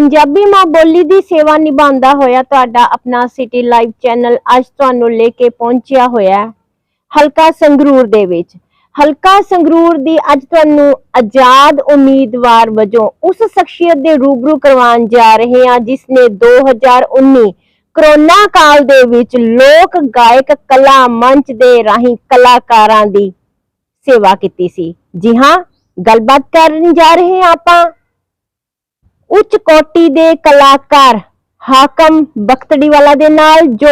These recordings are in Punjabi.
ਪੰਜਾਬੀ ਮਾਂ ਬੋਲੀ ਦੀ ਸੇਵਾ ਨਿਭਾਉਂਦਾ ਹੋਇਆ ਤੁਹਾਡਾ ਆਪਣਾ ਸਿਟੀ ਲਾਈਵ ਚੈਨਲ ਅੱਜ ਤੁਹਾਨੂੰ ਲੈ ਕੇ ਪਹੁੰਚਿਆ ਹੋਇਆ ਹਲਕਾ ਸੰਗਰੂਰ ਦੇ ਵਿੱਚ। ਹਲਕਾ ਸੰਗਰੂਰ ਦੀ ਅੱਜ ਤੁਹਾਨੂੰ ਆਜ਼ਾਦ ਉਮੀਦਵਾਰ ਵਜੋਂ ਉਸ ਸ਼ਖਸੀਅਤ ਦੇ ਰੂਬਰੂ ਕਰਵਾਉਣ ਜਾ ਰਹੇ ਹਾਂ, ਜਿਸ ਨੇ 2019 ਕਰੋਨਾ ਕਾਲ ਦੇ ਵਿੱਚ ਲੋਕ ਗਾਇਕ ਕਲਾ ਮੰਚ ਦੇ ਰਾਹੀਂ ਕਲਾਕਾਰਾਂ ਦੀ ਸੇਵਾ ਕੀਤੀ ਸੀ। ਜੀ ਹਾਂ, ਗੱਲਬਾਤ ਕਰਨ ਜਾ ਰਹੇ ਹਾਂ ਆਪਾਂ। ਉੱਚ ਕੋਟੀ ਦੇ ਕਲਾਕਾਰ ਹਾਕਮ ਬਖਤੜੀਵਾਲਾ ਦੇ ਨਾਲ ਜੋ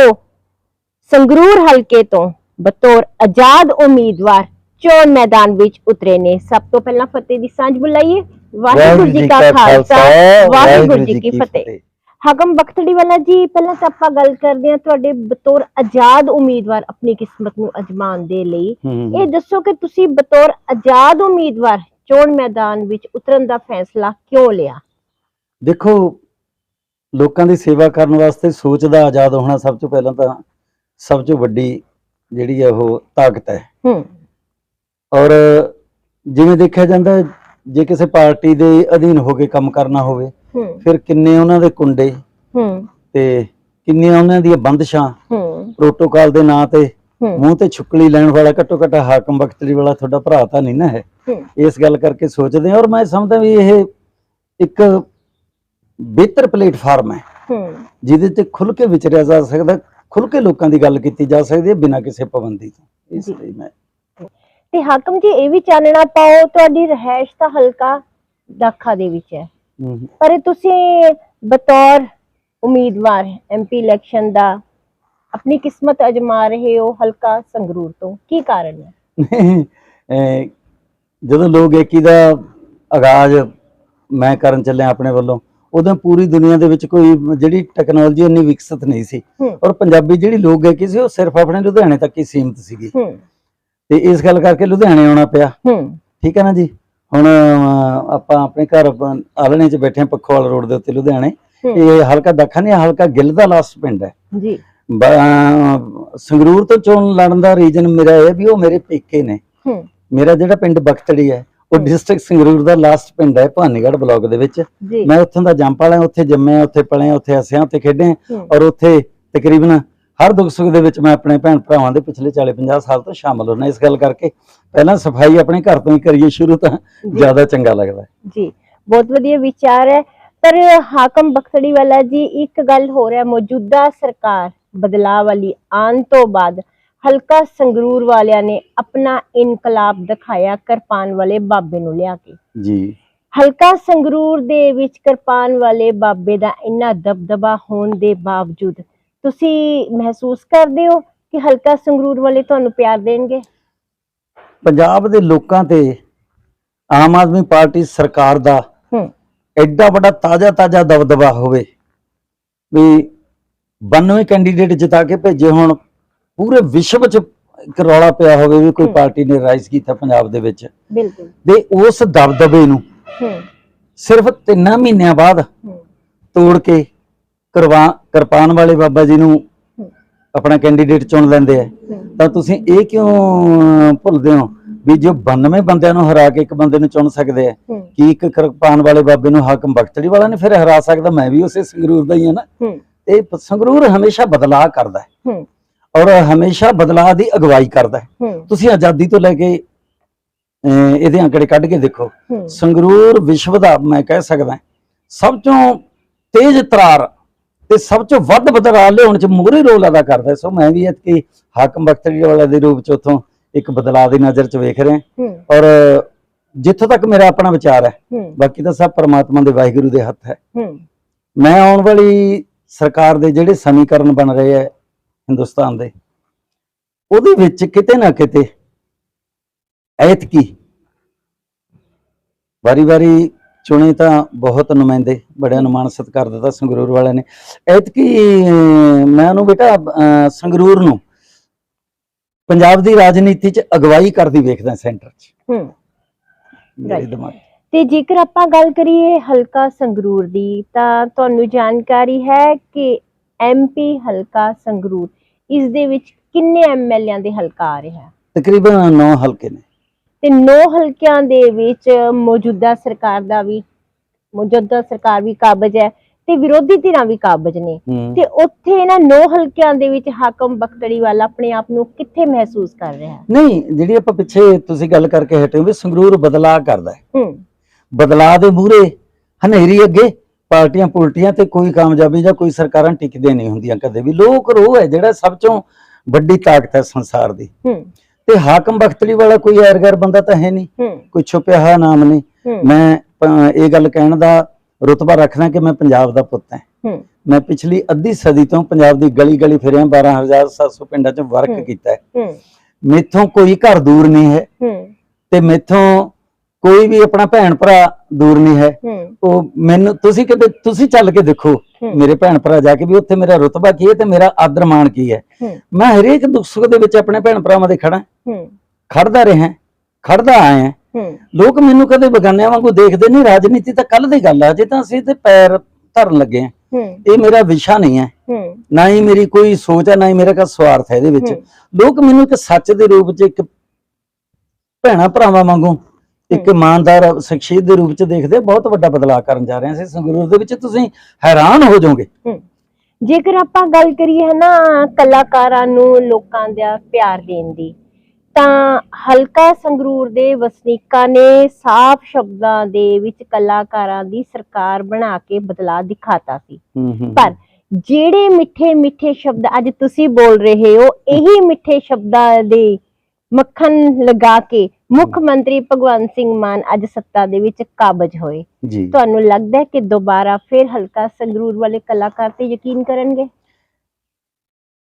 ਸੰਗਰੂਰ ਹਲਕੇ ਤੋਂ ਬਤੌਰ ਆਜ਼ਾਦ ਉਮੀਦਵਾਰ ਚੋਣ ਮੈਦਾਨ ਵਿੱਚ ਉਤਰੇ ਨੇ। ਸਭ ਤੋਂ ਪਹਿਲਾਂ ਫਤਿਹ ਦੀ ਸਾਂਝ ਬੁਲਾਈਏ। ਵਾਹਿਗੁਰੂ ਜੀ ਕਾ ਖਾਲਸਾ ਵਾਹਿਗੁਰੂ ਜੀ ਕੀ ਫਤਿਹ। ਹਾਕਮ ਬਖਤੜੀਵਾਲਾ ਜੀ ਪਹਿਲਾਂ ਤਾਂ ਆਪਾਂ ਗੱਲ ਕਰਦੇ ਹਾਂ ਤੁਹਾਡੇ ਬਤੌਰ ਆਜ਼ਾਦ ਉਮੀਦਵਾਰ ਆਪਣੀ ਕਿਸਮਤ ਨੂੰ ਅਜਮਾਉਣ ਦੇ ਲਈ। ਇਹ ਦੱਸੋ ਕਿ ਤੁਸੀਂ ਬਤੌਰ ਆਜ਼ਾਦ ਉਮੀਦਵਾਰ ਚੋਣ ਮੈਦਾਨ ਵਿੱਚ ਉਤਰਨ ਦਾ ਫੈਸਲਾ ਕਿਉਂ ਲਿਆ? ਦੇਖੋ ਲੋਕਾਂ ਦੀ ਸੇਵਾ ਕਰਨ ਵਾਸਤੇ ਸੋਚ ਦਾ ਆਜ਼ਾਦ ਹੋਣਾ ਸਭ ਤੋਂ ਪਹਿਲਾਂ ਤਾਂ ਸਭ ਤੋਂ ਵੱਡੀ ਜਿਹੜੀ ਹੈ ਉਹ ਤਾਕਤ ਹੈ। ਹੂੰ। ਔਰ ਜਿਵੇਂ ਦੇਖਿਆ ਜਾਂਦਾ ਜੇ ਕਿਸੇ ਪਾਰਟੀ ਦੇ ਅਧੀਨ ਹੋ ਕੇ ਕੰਮ ਕਰਨਾ ਹੋਵੇ ਫਿਰ ਕਿੰਨੇ ਉਹਨਾਂ ਦੇ ਕੁੰਡੇ ਹੂੰ। ਤੇ ਕਿੰਨੀਆਂ ਉਹਨਾਂ ਦੀਆਂ ਬੰਦਸ਼ਾਂ ਹੂੰ। ਪ੍ਰੋਟੋਕਾਲ ਦੇ ਨਾਂ ਤੇ ਮੂੰਹ ਤੇ ਛੁਕਲੀ ਲੈਣ ਵਾਲਾ ਘੱਟੋ ਘੱਟ ਹਾਕਮ ਬਖਤਰੀ ਵਾਲਾ ਤੁਹਾਡਾ ਭਰਾ ਤਾਂ ਨਹੀਂ ਨਾ ਹੈ। ਇਸ ਗੱਲ ਕਰਕੇ ਸੋਚਦੇ ਔਰ ਮੈਂ ਸਮਝਦਾ ਵੀ ਇਹ ਇੱਕ ਬਿਹਤਰ ਪਲੇਟਫਾਰਮ ਹੈ। ਜਿਹਦੇ ਤੇ ਖੁੱਲ ਕੇ ਵਿਚਰਿਆ ਜਾ ਸਕਦਾ ਖੁੱਲ ਕੇ ਲੋਕਾਂ ਦੀ ਗੱਲ ਕੀਤੀ ਜਾ ਸਕਦੀ ਹੈ ਬਿਨਾਂ ਕਿਸੇ ਪਾਬੰਦੀ ਤੋਂ। ਇਸ ਲਈ ਮੈਂ ਤੇ ਹਾਕਮ ਜੀ ਇਹ ਵੀ ਚਾਨਣਾ ਪਾਓ ਤੁਹਾਡੀ ਰਹਿائش ਤਾਂ ਹਲਕਾ ਦਾਖਾ ਦੇ ਵਿੱਚ ਹੈ। ਪਰ ਤੁਸੀਂ ਬਤੌਰ ਉਮੀਦਵਾਰ ਐਮਪੀ ਇਲੈਕਸ਼ਨ ਦਾ ਆਪਣੀ ਕਿਸਮਤ ਅਜਮਾ ਰਹੇ ਹੋ ਹਲਕਾ ਸੰਗਰੂਰ ਤੋਂ। ਕੀ ਕਾਰਨ ਹੈ? ਜਦੋਂ ਲੋਕ ਏਕੀ ਦਾ ਆਗਾਜ਼ ਮੈਂ ਕਰਨ ਚੱਲਿਆ ਆਪਣੇ ਵੱਲੋਂ ਉਦੋਂ ਪੂਰੀ ਦੁਨੀਆ ਦੇ ਵਿੱਚ ਕੋਈ ਜਿਹੜੀ ਟੈਕਨੋਲੋਜੀ ਇੰਨੀ ਵਿਕਸਿਤ ਨਹੀਂ ਸੀ। ਹੂੰ। ਔਰ ਪੰਜਾਬੀ ਜਿਹੜੀ ਲੋਕ ਗਾਇਕੀ ਸੀ ਉਹ ਸਿਰਫ ਆਪਣੇ ਲੁਧਿਆਣੇ ਤੱਕ ਹੀ ਸੀਮਿਤ ਸੀਗੀ। ਹੂੰ। ਤੇ ਇਸ ਗੱਲ ਕਰਕੇ ਲੁਧਿਆਣੇ ਆਉਣਾ ਪਿਆ। ਹੂੰ। ਠੀਕ ਹੈ ਨਾ ਜੀ? ਹੁਣ ਆਪਾਂ ਆਪਣੇ ਘਰ ਆਲਣੇ 'ਚ ਬੈਠੇ ਹਾਂ ਪੱਖੋਵਾਲ ਰੋਡ ਦੇ ਉੱਤੇ ਲੁਧਿਆਣੇ। ਹੂੰ। ਇਹ ਹਲਕਾ ਦੱਖਣ ਨਹੀਂ ਹਲਕਾ ਗਿੱਲ ਦਾ ਲਾਸਟ ਪਿੰਡ ਹੈ। ਜੀ। ਸੰਗਰੂਰ ਤੋਂ ਚੋਣ ਲੜਨ ਦਾ ਰੀਜਨ ਮੇਰਾ ਇਹ ਹੈ ਵੀ ਉਹ ਮੇਰੇ ਪੇਕੇ ਨੇ। ਹੂੰ। ਮੇਰਾ ਜਿਹੜਾ ਪਿੰਡ ਬਖਤੜੀ ਹੈ ਉਹ। ਡਿਸਟ੍ਰਿਕਟ ਸੰਗਰੂਰ ਦਾ ਲਾਸਟ ਪਿੰਡ ਹੈ ਭਾਨੀਗੜ੍ਹ ਬਲਾਕ ਦੇ ਵਿੱਚ। ਮੈਂ ਉੱਥੋਂ ਦਾ ਜੰਪਾਲ ਹਾਂ ਉੱਥੇ ਜੰਮਿਆ ਉੱਥੇ ਪਲਿਆ ਉੱਥੇ ਹੱਸਿਆ ਉੱਥੇ ਖੇਡਿਆ ਔਰ ਉੱਥੇ ਤਕਰੀਬਨ ਹਰ ਦੁੱਖ ਸੁੱਖ ਦੇ ਵਿੱਚ ਮੈਂ ਆਪਣੇ ਭੈਣ ਭਰਾਵਾਂ ਦੇ ਪਿਛਲੇ 40 50 ਸਾਲ ਤੋਂ ਸ਼ਾਮਲ ਹੋਣਾ ਇਸ ਗੱਲ ਕਰਕੇ ਪਹਿਲਾਂ ਸਫ਼ਾਈ ਆਪਣੇ ਘਰ ਤੋਂ ਹੀ ਕਰੀਏ ਸ਼ੁਰੂ ਤਾਂ। ਜ਼ਿਆਦਾ ਚੰਗਾ ਲੱਗਦਾ। ਜੀ ਬਹੁਤ ਵਧੀਆ ਵਿਚਾਰ ਹੈ। ਪਰ ਹਾਕਮ ਬਖਤੜੀ ਵਾਲਾ ਜੀ ਇੱਕ ਗੱਲ ਹੋ ਰਿਹਾ ਮੌਜੂਦਾ ਸਰਕਾਰ ਬਦਲਾਅ ਵਾਲੀ ਆਉਣ ਤੋਂ ਬਾਅਦ ਹਲਕਾ ਸੰਗਰੂਰ ਵਾਲਿਆਂ ਨੇ ਆਪਣਾ ਇਨਕਲਾਬ ਦਿਖਾਇਆ ਕਿਰਪਾਨ ਵਾਲੇ ਬਾਬੇ ਨੂੰ ਲਿਆ ਕੇ। ਜੀ। ਹਲਕਾ ਸੰਗਰੂਰ ਦੇ ਵਿੱਚ ਕਿਰਪਾਨ ਵਾਲੇ ਬਾਬੇ ਦਾ ਇੰਨਾ ਦਬਦਬਾ ਹੋਣ ਦੇ ਬਾਵਜੂਦ ਤੁਸੀਂ ਮਹਿਸੂਸ ਕਰਦੇ ਹੋ ਕਿ ਹਲਕਾ ਸੰਗਰੂਰ ਵਾਲੇ ਤੁਹਾਨੂੰ ਪਿਆਰ ਦੇਣਗੇ? ਪੰਜਾਬ ਦੇ ਲੋਕਾਂ ਤੇ ਆਮ ਆਦਮੀ ਪਾਰਟੀ ਸਰਕਾਰ ਦਾ ਹੂੰ। ਐਡਾ ਵੱਡਾ ਤਾਜ਼ਾ ਤਾਜ਼ਾ ਦਬਦਬਾ ਹੋਵੇ ਵੀ 92 ਕੈਂਡੀਡੇਟ ਜਿਤਾ ਕੇ ਭੇਜੇ ਹੁਣ ਪੂਰੇ ਵਿਸ਼ਵ 'ਚ ਇੱਕ ਰੌਲਾ ਪਿਆ ਹੋਵੇ ਵੀ ਕੋਈ। ਪਾਰਟੀ ਨੇ ਰਾਈਜ਼ ਕੀਤਾ ਪੰਜਾਬ ਦੇ ਵਿੱਚ। ਬਿਲਕੁਲ। ਤੇ ਉਸ ਦਬਦਬੇ ਨੂੰ ਸਿਰਫ 3 ਮਹੀਨਿਆਂ ਬਾਅਦ ਤੋੜ ਕੇ ਕਰਵਾ ਕਿਰਪਾਨ ਵਾਲੇ ਬਾਬਾ ਜੀ ਨੂੰ ਆਪਣਾ ਕੈਂਡੀਡੇਟ ਚੁਣ ਲੈਂਦੇ ਆ। ਤਾਂ ਤੁਸੀਂ ਇਹ ਕਿਉਂ ਭੁੱਲਦੇ ਹੋ ਵੀ ਜੋ 92 ਬੰਦਿਆਂ ਨੂੰ ਹਰਾ ਕੇ ਇੱਕ ਬੰਦੇ ਨੂੰ ਚੁਣ ਸਕਦੇ ਆ? ਕੀ ਇੱਕ ਕਿਰਪਾਨ ਵਾਲੇ ਬਾਬੇ ਨੂੰ ਹਾਕਮ ਬਖਤੜੀ ਵਾਲਾ ਨੇ ਫਿਰ ਹਰਾ ਸਕਦਾ? ਮੈਂ ਵੀ ਉਸੇ ਸੰਗਰੂਰ ਦਾ ਹੀ ਹਾਂ ਨਾ। ਇਹ ਸੰਗਰੂਰ ਹਮੇਸ਼ਾ ਬਦਲਾਅ ਕਰਦਾ ਹੂੰ। ਔਰ ਹਮੇਸ਼ਾ ਬਦਲਾਅ ਦੀ ਅਗਵਾਈ ਕਰਦਾ ਹੈ। ਤੁਸੀਂ ਆਜ਼ਾਦੀ ਤੋਂ ਲੈ ਕੇ ਇਹਦੇ ਅੰਕੜੇ ਕੱਢ ਕੇ ਦੇਖੋ। ਸੰਗਰੂਰ ਵਿਸ਼ਵ ਦਾ ਮੈਂ ਕਹਿ ਸਕਦਾ ਸਭ ਤੋਂ ਤੇਜ਼ ਤਰਾਰ ਤੇ ਸਭ ਤੋਂ ਵੱਧ ਬਦਲਾਅ ਲਿਆਉਣ ਚ ਮੂਹਰੇ ਰੋਲ ਅਦਾ ਕਰਦਾ। ਸੋ ਮੈਂ ਵੀ ਇਤਕੀ ਹਾਕਮ ਬਖਤੜੀ ਵਾਲਾ ਦੇ ਰੂਪ ਚ ਉਥੋਂ ਇੱਕ ਬਦਲਾਅ ਦੀ ਨਜ਼ਰ ਚ ਵੇਖ ਰਿਹਾ ਔਰ ਜਿੱਥੋਂ ਤੱਕ ਮੇਰਾ ਆਪਣਾ ਵਿਚਾਰ ਹੈ। ਬਾਕੀ ਤਾਂ ਸਭ ਪਰਮਾਤਮਾ ਦੇ ਵਾਹਿਗੁਰੂ ਦੇ ਹੱਥ ਹੈ। ਹੂੰ। ਮੈਂ ਆਉਣ ਵਾਲੀ ਸਰਕਾਰ ਦੇ ਜਿਹੜੇ ਸਮੀਕਰਨ ਬਣ ਰਹੇ ਹੈ ਹਿੰਦੁਸਤਾਨ ਦੇ ਉਹਦੇ ਵਿੱਚ ਕਿਤੇ ਨਾ ਕਿਤੇ ਐਤਕੀ ਵਾਰੀ-ਵਾਰੀ ਚੁਣੇ ਤਾਂ ਬਹੁਤ ਨੁਮਾਇੰਦੇ ਬੜਿਆਂ ਨੂੰ ਮਾਣ ਸਤਿਕਾਰ ਦਿੱਤਾ ਸੰਗਰੂਰ ਵਾਲਿਆਂ ਨੇ ਐਤਕੀ ਮੈਂ ਉਹਨੂੰ ਬੇਟਾ ਸੰਗਰੂਰ ਨੂੰ ਪੰਜਾਬ ਦੀ ਰਾਜਨੀਤੀ 'ਚ ਅਗਵਾਈ ਕਰਦੀ ਵੇਖਦਾ ਸੈਂਟਰ 'ਚ ਹੂੰ ਮੇਰੇ Right. ਦਿਮਾਗ 'ਚ। ਤੇ ਜੇਕਰ ਆਪਾਂ ਗੱਲ ਕਰੀਏ ਹਲਕਾ ਸੰਗਰੂਰ ਦੀ ਤਾਂ ਤੁਹਾਨੂੰ ਜਾਣਕਾਰੀ ਹੈ ਕਿ ਐਮਪੀ ਹਲਕਾ ਸੰਗਰੂਰ ਇਸ ਦੇ ਵਿੱਚ ਕਿੰਨੇ ਐਮਐਲਏਆਂ ਦੇ ਹਲਕਾ ਆ ਰਿਹਾ ਤਕਰੀਬਨ 9 ਹਲਕੇ ਨੇ। ਤੇ 9 ਹਲਕਿਆਂ ਦੇ ਵਿੱਚ ਮੌਜੂਦਾ ਸਰਕਾਰ ਦਾ ਵੀ ਮੌਜੂਦਾ ਸਰਕਾਰ ਵੀ ਕਾਬਜ ਹੈ ਤੇ ਵਿਰੋਧੀ ਧਿਰਾਂ ਵੀ ਕਾਬਜ ਨੇ। ਤੇ ਉੱਥੇ ਇਹਨਾਂ ਨੌ ਹਲਕਿਆਂ ਦੇ ਵਿੱਚ ਹਾਕਮ ਬਖਤੜੀ ਵਾਲਾ ਆਪਣੇ ਆਪ ਨੂੰ ਕਿੱਥੇ ਮਹਿਸੂਸ ਕਰ ਰਿਹਾ ਨਹੀਂ ਜਿਹੜੀ ਆਪਾਂ ਪਿੱਛੇ ਤੁਸੀਂ ਗੱਲ ਕਰਕੇ ਹਟੇ ਹੋ ਵੀ ਸੰਗਰੂਰ ਬਦਲਾਅ ਕਰਦਾ ਹੈ। ਹੂੰ। ਬਦਲਾਅ ਦੇ ਮੂਹਰੇ ਹਨੇਰੀ ਅੱਗੇ ਪਾਰਟੀਆਂ ਪੁਲਟੀਆਂ ਤੇ ਕੋਈ ਕਾਮਯਾਬੀ ਜਾਂ ਕੋਈ ਸਰਕਾਰਾਂ ਟਿਕਦੇ ਨਹੀਂ ਹੁੰਦੀਆਂ ਕਦੇ ਵੀ। ਲੋਕ ਰੋਹ ਹੈ ਜਿਹੜਾ ਸਭ ਤੋਂ ਵੱਡੀ ਤਾਕਤ ਹੈ ਸੰਸਾਰ ਦੀ। ਤੇ ਹਾਕਮ ਬਖਤੜੀ ਵਾਲਾ ਕੋਈ ਐਰਗਰ ਬੰਦਾ ਤਾਂ ਹੈ ਨਹੀਂ। ਕੋਈ ਛੁਪਿਆ ਹੋਇਆ ਨਾਮ ਨਹੀਂ। ਮੈਂ ਇਹ ਗੱਲ ਕਹਿਣ ਦਾ ਰੁਤਬਾ ਰੱਖਦਾ ਕਿ ਮੈਂ ਪੰਜਾਬ ਦਾ ਪੁੱਤ ਹਾਂ। ਮੈਂ ਪਿਛਲੀ ਅੱਧੀ ਸਦੀ ਤੋਂ ਪੰਜਾਬ ਦੀ ਗਲੀ ਗਲੀ ਫਿਰਿਆ 12700 ਪਿੰਡਾਂ 'ਚ ਵਰਕ। ਕੀਤਾ ਹੈ। ਮੇਥੋਂ ਕੋਈ ਘਰ ਦੂਰ ਨਹੀਂ ਹੂੰ। ਤੇ ਮੇਥੋਂ ਕੋਈ ਵੀ ਆਪਣਾ ਭੈਣ ਭਰਾ ਦੂਰ ਨਹੀਂ ਹੈ। ਹੂੰ। ਉਹ ਮੈਨੂੰ ਤੁਸੀਂ ਕਦੇ ਤੁਸੀਂ ਚੱਲ ਕੇ ਦੇਖੋ ਹੂੰ। ਮੇਰੇ ਭੈਣ ਭਰਾ ਜਾ ਕੇ ਵੀ ਉੱਥੇ ਮੇਰਾ ਰੁਤਬਾ ਕੀ ਹੈ ਤੇ ਮੇਰਾ ਆਦਰ ਮਾਣ ਕੀ ਹੈ। ਹੂੰ। ਮੈਂ ਹਰੇਕ ਦੁੱਖ ਸੁੱਖ ਦੇ ਵਿੱਚ ਆਪਣੇ ਭੈਣ ਭਰਾਵਾਂ ਦੇ ਖੜਾ ਹੂੰ। ਖੜਦਾ ਰਿਹਾ ਖੜਦਾ ਆਇਆ। ਹੂੰ। ਲੋਕ ਮੈਨੂੰ ਕਦੇ ਬਗਾਨਿਆਂ ਵਾਂਗੂ ਦੇਖਦੇ ਨਹੀਂ ਰਾਜਨੀਤੀ ਤਾਂ ਕੱਲ ਦੀ ਗੱਲ ਆ ਜੇ ਤਾਂ ਅਸੀਂ ਤੇ ਪੈਰ ਧਰਨ ਲੱਗੇ ਆ ਹੂੰ। ਇਹ ਮੇਰਾ ਵਿਸ਼ਾ ਨਹੀਂ ਹੈ। ਹੂੰ। ਨਾ ਹੀ ਮੇਰੀ ਕੋਈ ਸੋਚ ਹੈ ਨਾ ਹੀ ਮੇਰਾ ਕੋਈ ਸਵਾਰਥ ਹੈ ਇਹਦੇ ਵਿੱਚ। ਹੂੰ। ਲੋਕ ਮੈਨੂੰ ਇੱਕ ਸੱਚ ਦੇ ਰੂਪ 'ਚ ਇੱਕ ਭੈਣਾ ਭਰਾਵਾਂ ਵਾਂਗੂ ਇੱਕ ਇਮਾਨਦਾਰ ਸ਼ਖਸੀਅਤ ਦੇ ਰੂਪ 'ਚ ਦੇਖਦੇ ਬਹੁਤ ਵੱਡਾ ਬਦਲਾਅ ਕਰਨ ਜਾ ਰਹੇ ਹਾਂ ਅਸੀਂ ਸੰਗਰੂਰ ਦੇ ਵਿੱਚ ਤੁਸੀਂ ਹੈਰਾਨ ਹੋ ਜਾਓਗੇ। ਜੇਕਰ ਆਪਾਂ ਗੱਲ ਕਰੀਏ ਨਾ ਕਲਾਕਾਰਾਂ ਨੂੰ ਲੋਕਾਂ ਦਾ ਪਿਆਰ ਦੇਣ ਦੀ ਤਾਂ ਹਲਕਾ ਸੰਗਰੂਰ ਦੇ ਵਸਨੀਕਾਂ ਨੇ ਸਾਫ਼ ਸ਼ਬਦਾਂ ਦੇ ਵਿੱਚ ਕਲਾਕਾਰਾਂ ਦੀ ਸਰਕਾਰ ਬਣਾ ਕੇ ਬਦਲਾਅ ਦਿਖਾਤਾ ਸੀ। ਪਰ ਜਿਹੜੇ ਮਿੱਠੇ ਮਿੱਠੇ ਸ਼ਬਦ ਅੱਜ ਤੁਸੀਂ ਬੋਲ ਰਹੇ ਹੋ ਇਹੀ ਮਿੱਠੇ ਸ਼ਬਦਾਂ ਦੇ ਮੱਖਣ ਲਗਾ ਕੇ ਮੁੱਖ ਮੰਤਰੀ ਭਗਵੰਤ ਸਿੰਘ ਮਾਨ ਅੱਜ ਸੱਤਾ ਦੇ ਵਿੱਚ ਕਾਬਜ ਹੋਏ। ਜੀ। ਤੁਹਾਨੂੰ ਲੱਗਦਾ ਹੈ ਕਿ ਦੁਬਾਰਾ ਫਿਰ ਹਲਕਾ ਸੰਗਰੂਰ ਵਾਲੇ ਕਲਾਕਾਰ ਤੇ ਯਕੀਨ ਕਰਨਗੇ?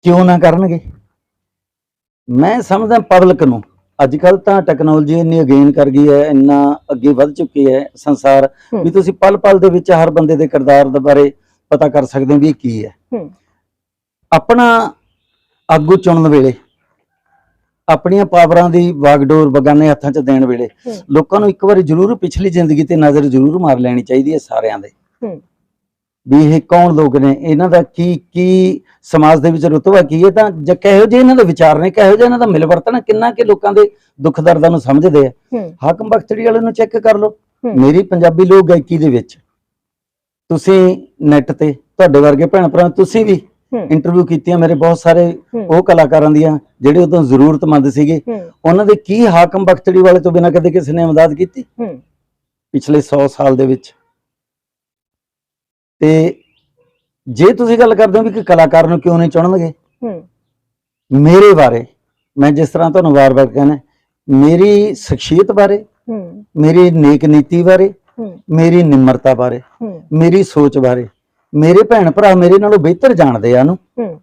ਕਿਉਂ ਨਾ ਕਰਨਗੇ? ਮੈਂ ਸਮਝਦਾ ਪਬਲਿਕ ਨੂੰ ਅੱਜ ਕੱਲ ਤਾਂ ਟੈਕਨੋਲੋਜੀ ਇੰਨੀ ਅਗੇਨ ਕਰ ਗਈ ਹੈ ਇੰਨਾ ਅੱਗੇ ਵੱਧ ਚੁੱਕੀ ਹੈ ਸੰਸਾਰ। ਵੀ ਤੁਸੀਂ ਪਲ ਪਲ ਦੇ ਵਿੱਚ ਹਰ ਬੰਦੇ ਦੇ ਕਿਰਦਾਰ ਦੇ ਬਾਰੇ ਪਤਾ ਕਰ ਸਕਦੇ ਹੋ ਵੀ ਕੀ ਹੂੰ। ਆਪਣਾ ਆਗੂ ਚੁਣਨ ਵੇਲੇ ਆਪਣੀਆਂ ਪਾਵਰਾਂ ਦੀ ਵਾਗਡੋਰ ਬਗਾਨੇ ਹੱਥਾਂ 'ਚ ਦੇਣ ਵੇਲੇ। ਲੋਕਾਂ ਨੂੰ ਇੱਕ ਵਾਰੀ ਜ਼ਰੂਰ ਪਿਛਲੀ ਜ਼ਿੰਦਗੀ ਤੇ ਨਜ਼ਰ ਜ਼ਰੂਰ ਮਾਰ ਲੈਣੀ ਚਾਹੀਦੀ ਹੈ ਸਾਰਿਆਂ ਦੇ। ਵੀ ਇਹ ਕੌਣ ਲੋਕ ਨੇ? ਇਹਨਾਂ ਦਾ ਕੀ ਕੀ ਸਮਾਜ ਦੇ ਵਿੱਚ ਰੁਤਬਾ ਕੀ ਹੈ? ਤਾਂ ਜ ਕਿਹੋ ਜਿਹੇ ਇਹਨਾਂ ਦੇ ਵਿਚਾਰ ਨੇ ਕਿਹੋ ਜਿਹਾ ਇਹਨਾਂ ਦਾ ਮਿਲਵਰਤਨ ਕਿੰਨਾ ਕਿ ਲੋਕਾਂ ਦੇ ਦੁੱਖ ਦਰਦਾਂ ਨੂੰ ਸਮਝਦੇ ਆ? ਹਾਕਮ ਬਖਤੜੀ ਵਾਲੇ ਨੂੰ ਚੈੱਕ ਕਰ ਲਓ। ਮੇਰੀ ਪੰਜਾਬੀ ਲੋਕ ਗਾਇਕੀ ਦੇ ਵਿੱਚ ਤੁਸੀਂ ਨੈਟ ਤੇ ਤੁਹਾਡੇ ਵਰਗੇ ਭੈਣ ਭਰਾ ਤੁਸੀਂ ਵੀ ਇੰਟਰਵਿਊ ਕੀਤੀਆਂ ਮੇਰੇ ਬਹੁਤ ਸਾਰੇ। ਉਹ ਕਲਾਕਾਰਾਂ ਦੀਆਂ ਜਿਹੜੇ ਉਦੋਂ ਜ਼ਰੂਰਤਮੰਦ ਸੀਗੇ। ਉਹਨਾਂ ਦੇ ਕੀ ਹਾਕਮ ਬਖਤੜੀ ਵਾਲੇ ਤੋਂ ਬਿਨਾਂ ਕਦੇ ਕਿਸੇ ਨੇ ਮਦਦ ਕੀਤੀ? ਪਿਛਲੇ 100 ਸਾਲ ਦੇ ਵਿੱਚ। ਤੇ ਜੇ ਤੁਸੀਂ ਗੱਲ ਕਰਦੇ ਹੋ ਵੀ ਕਿ ਕਲਾਕਾਰ ਨੂੰ ਕਿਉਂ ਨਹੀਂ ਚੁਣਨਗੇ? ਮੇਰੇ ਬਾਰੇ ਮੈਂ ਜਿਸ ਤਰ੍ਹਾਂ ਤੁਹਾਨੂੰ ਵਾਰ-ਵਾਰ ਕਹਿੰਦਾ ਮੇਰੀ ਸ਼ਖਸੀਅਤ ਬਾਰੇ ਮੇਰੀ ਨੇਕ ਨੀਤੀ ਬਾਰੇ ਮੇਰੀ ਨਿਮਰਤਾ ਬਾਰੇ ਮੇਰੀ ਸੋਚ ਬਾਰੇ ਮੇਰੇ ਭੈਣ ਭਰਾ ਮੇਰੇ ਨਾਲੋਂ ਬਿਹਤਰ ਜਾਣਦੇ ਆ ਨੂੰ ਹੂੰ।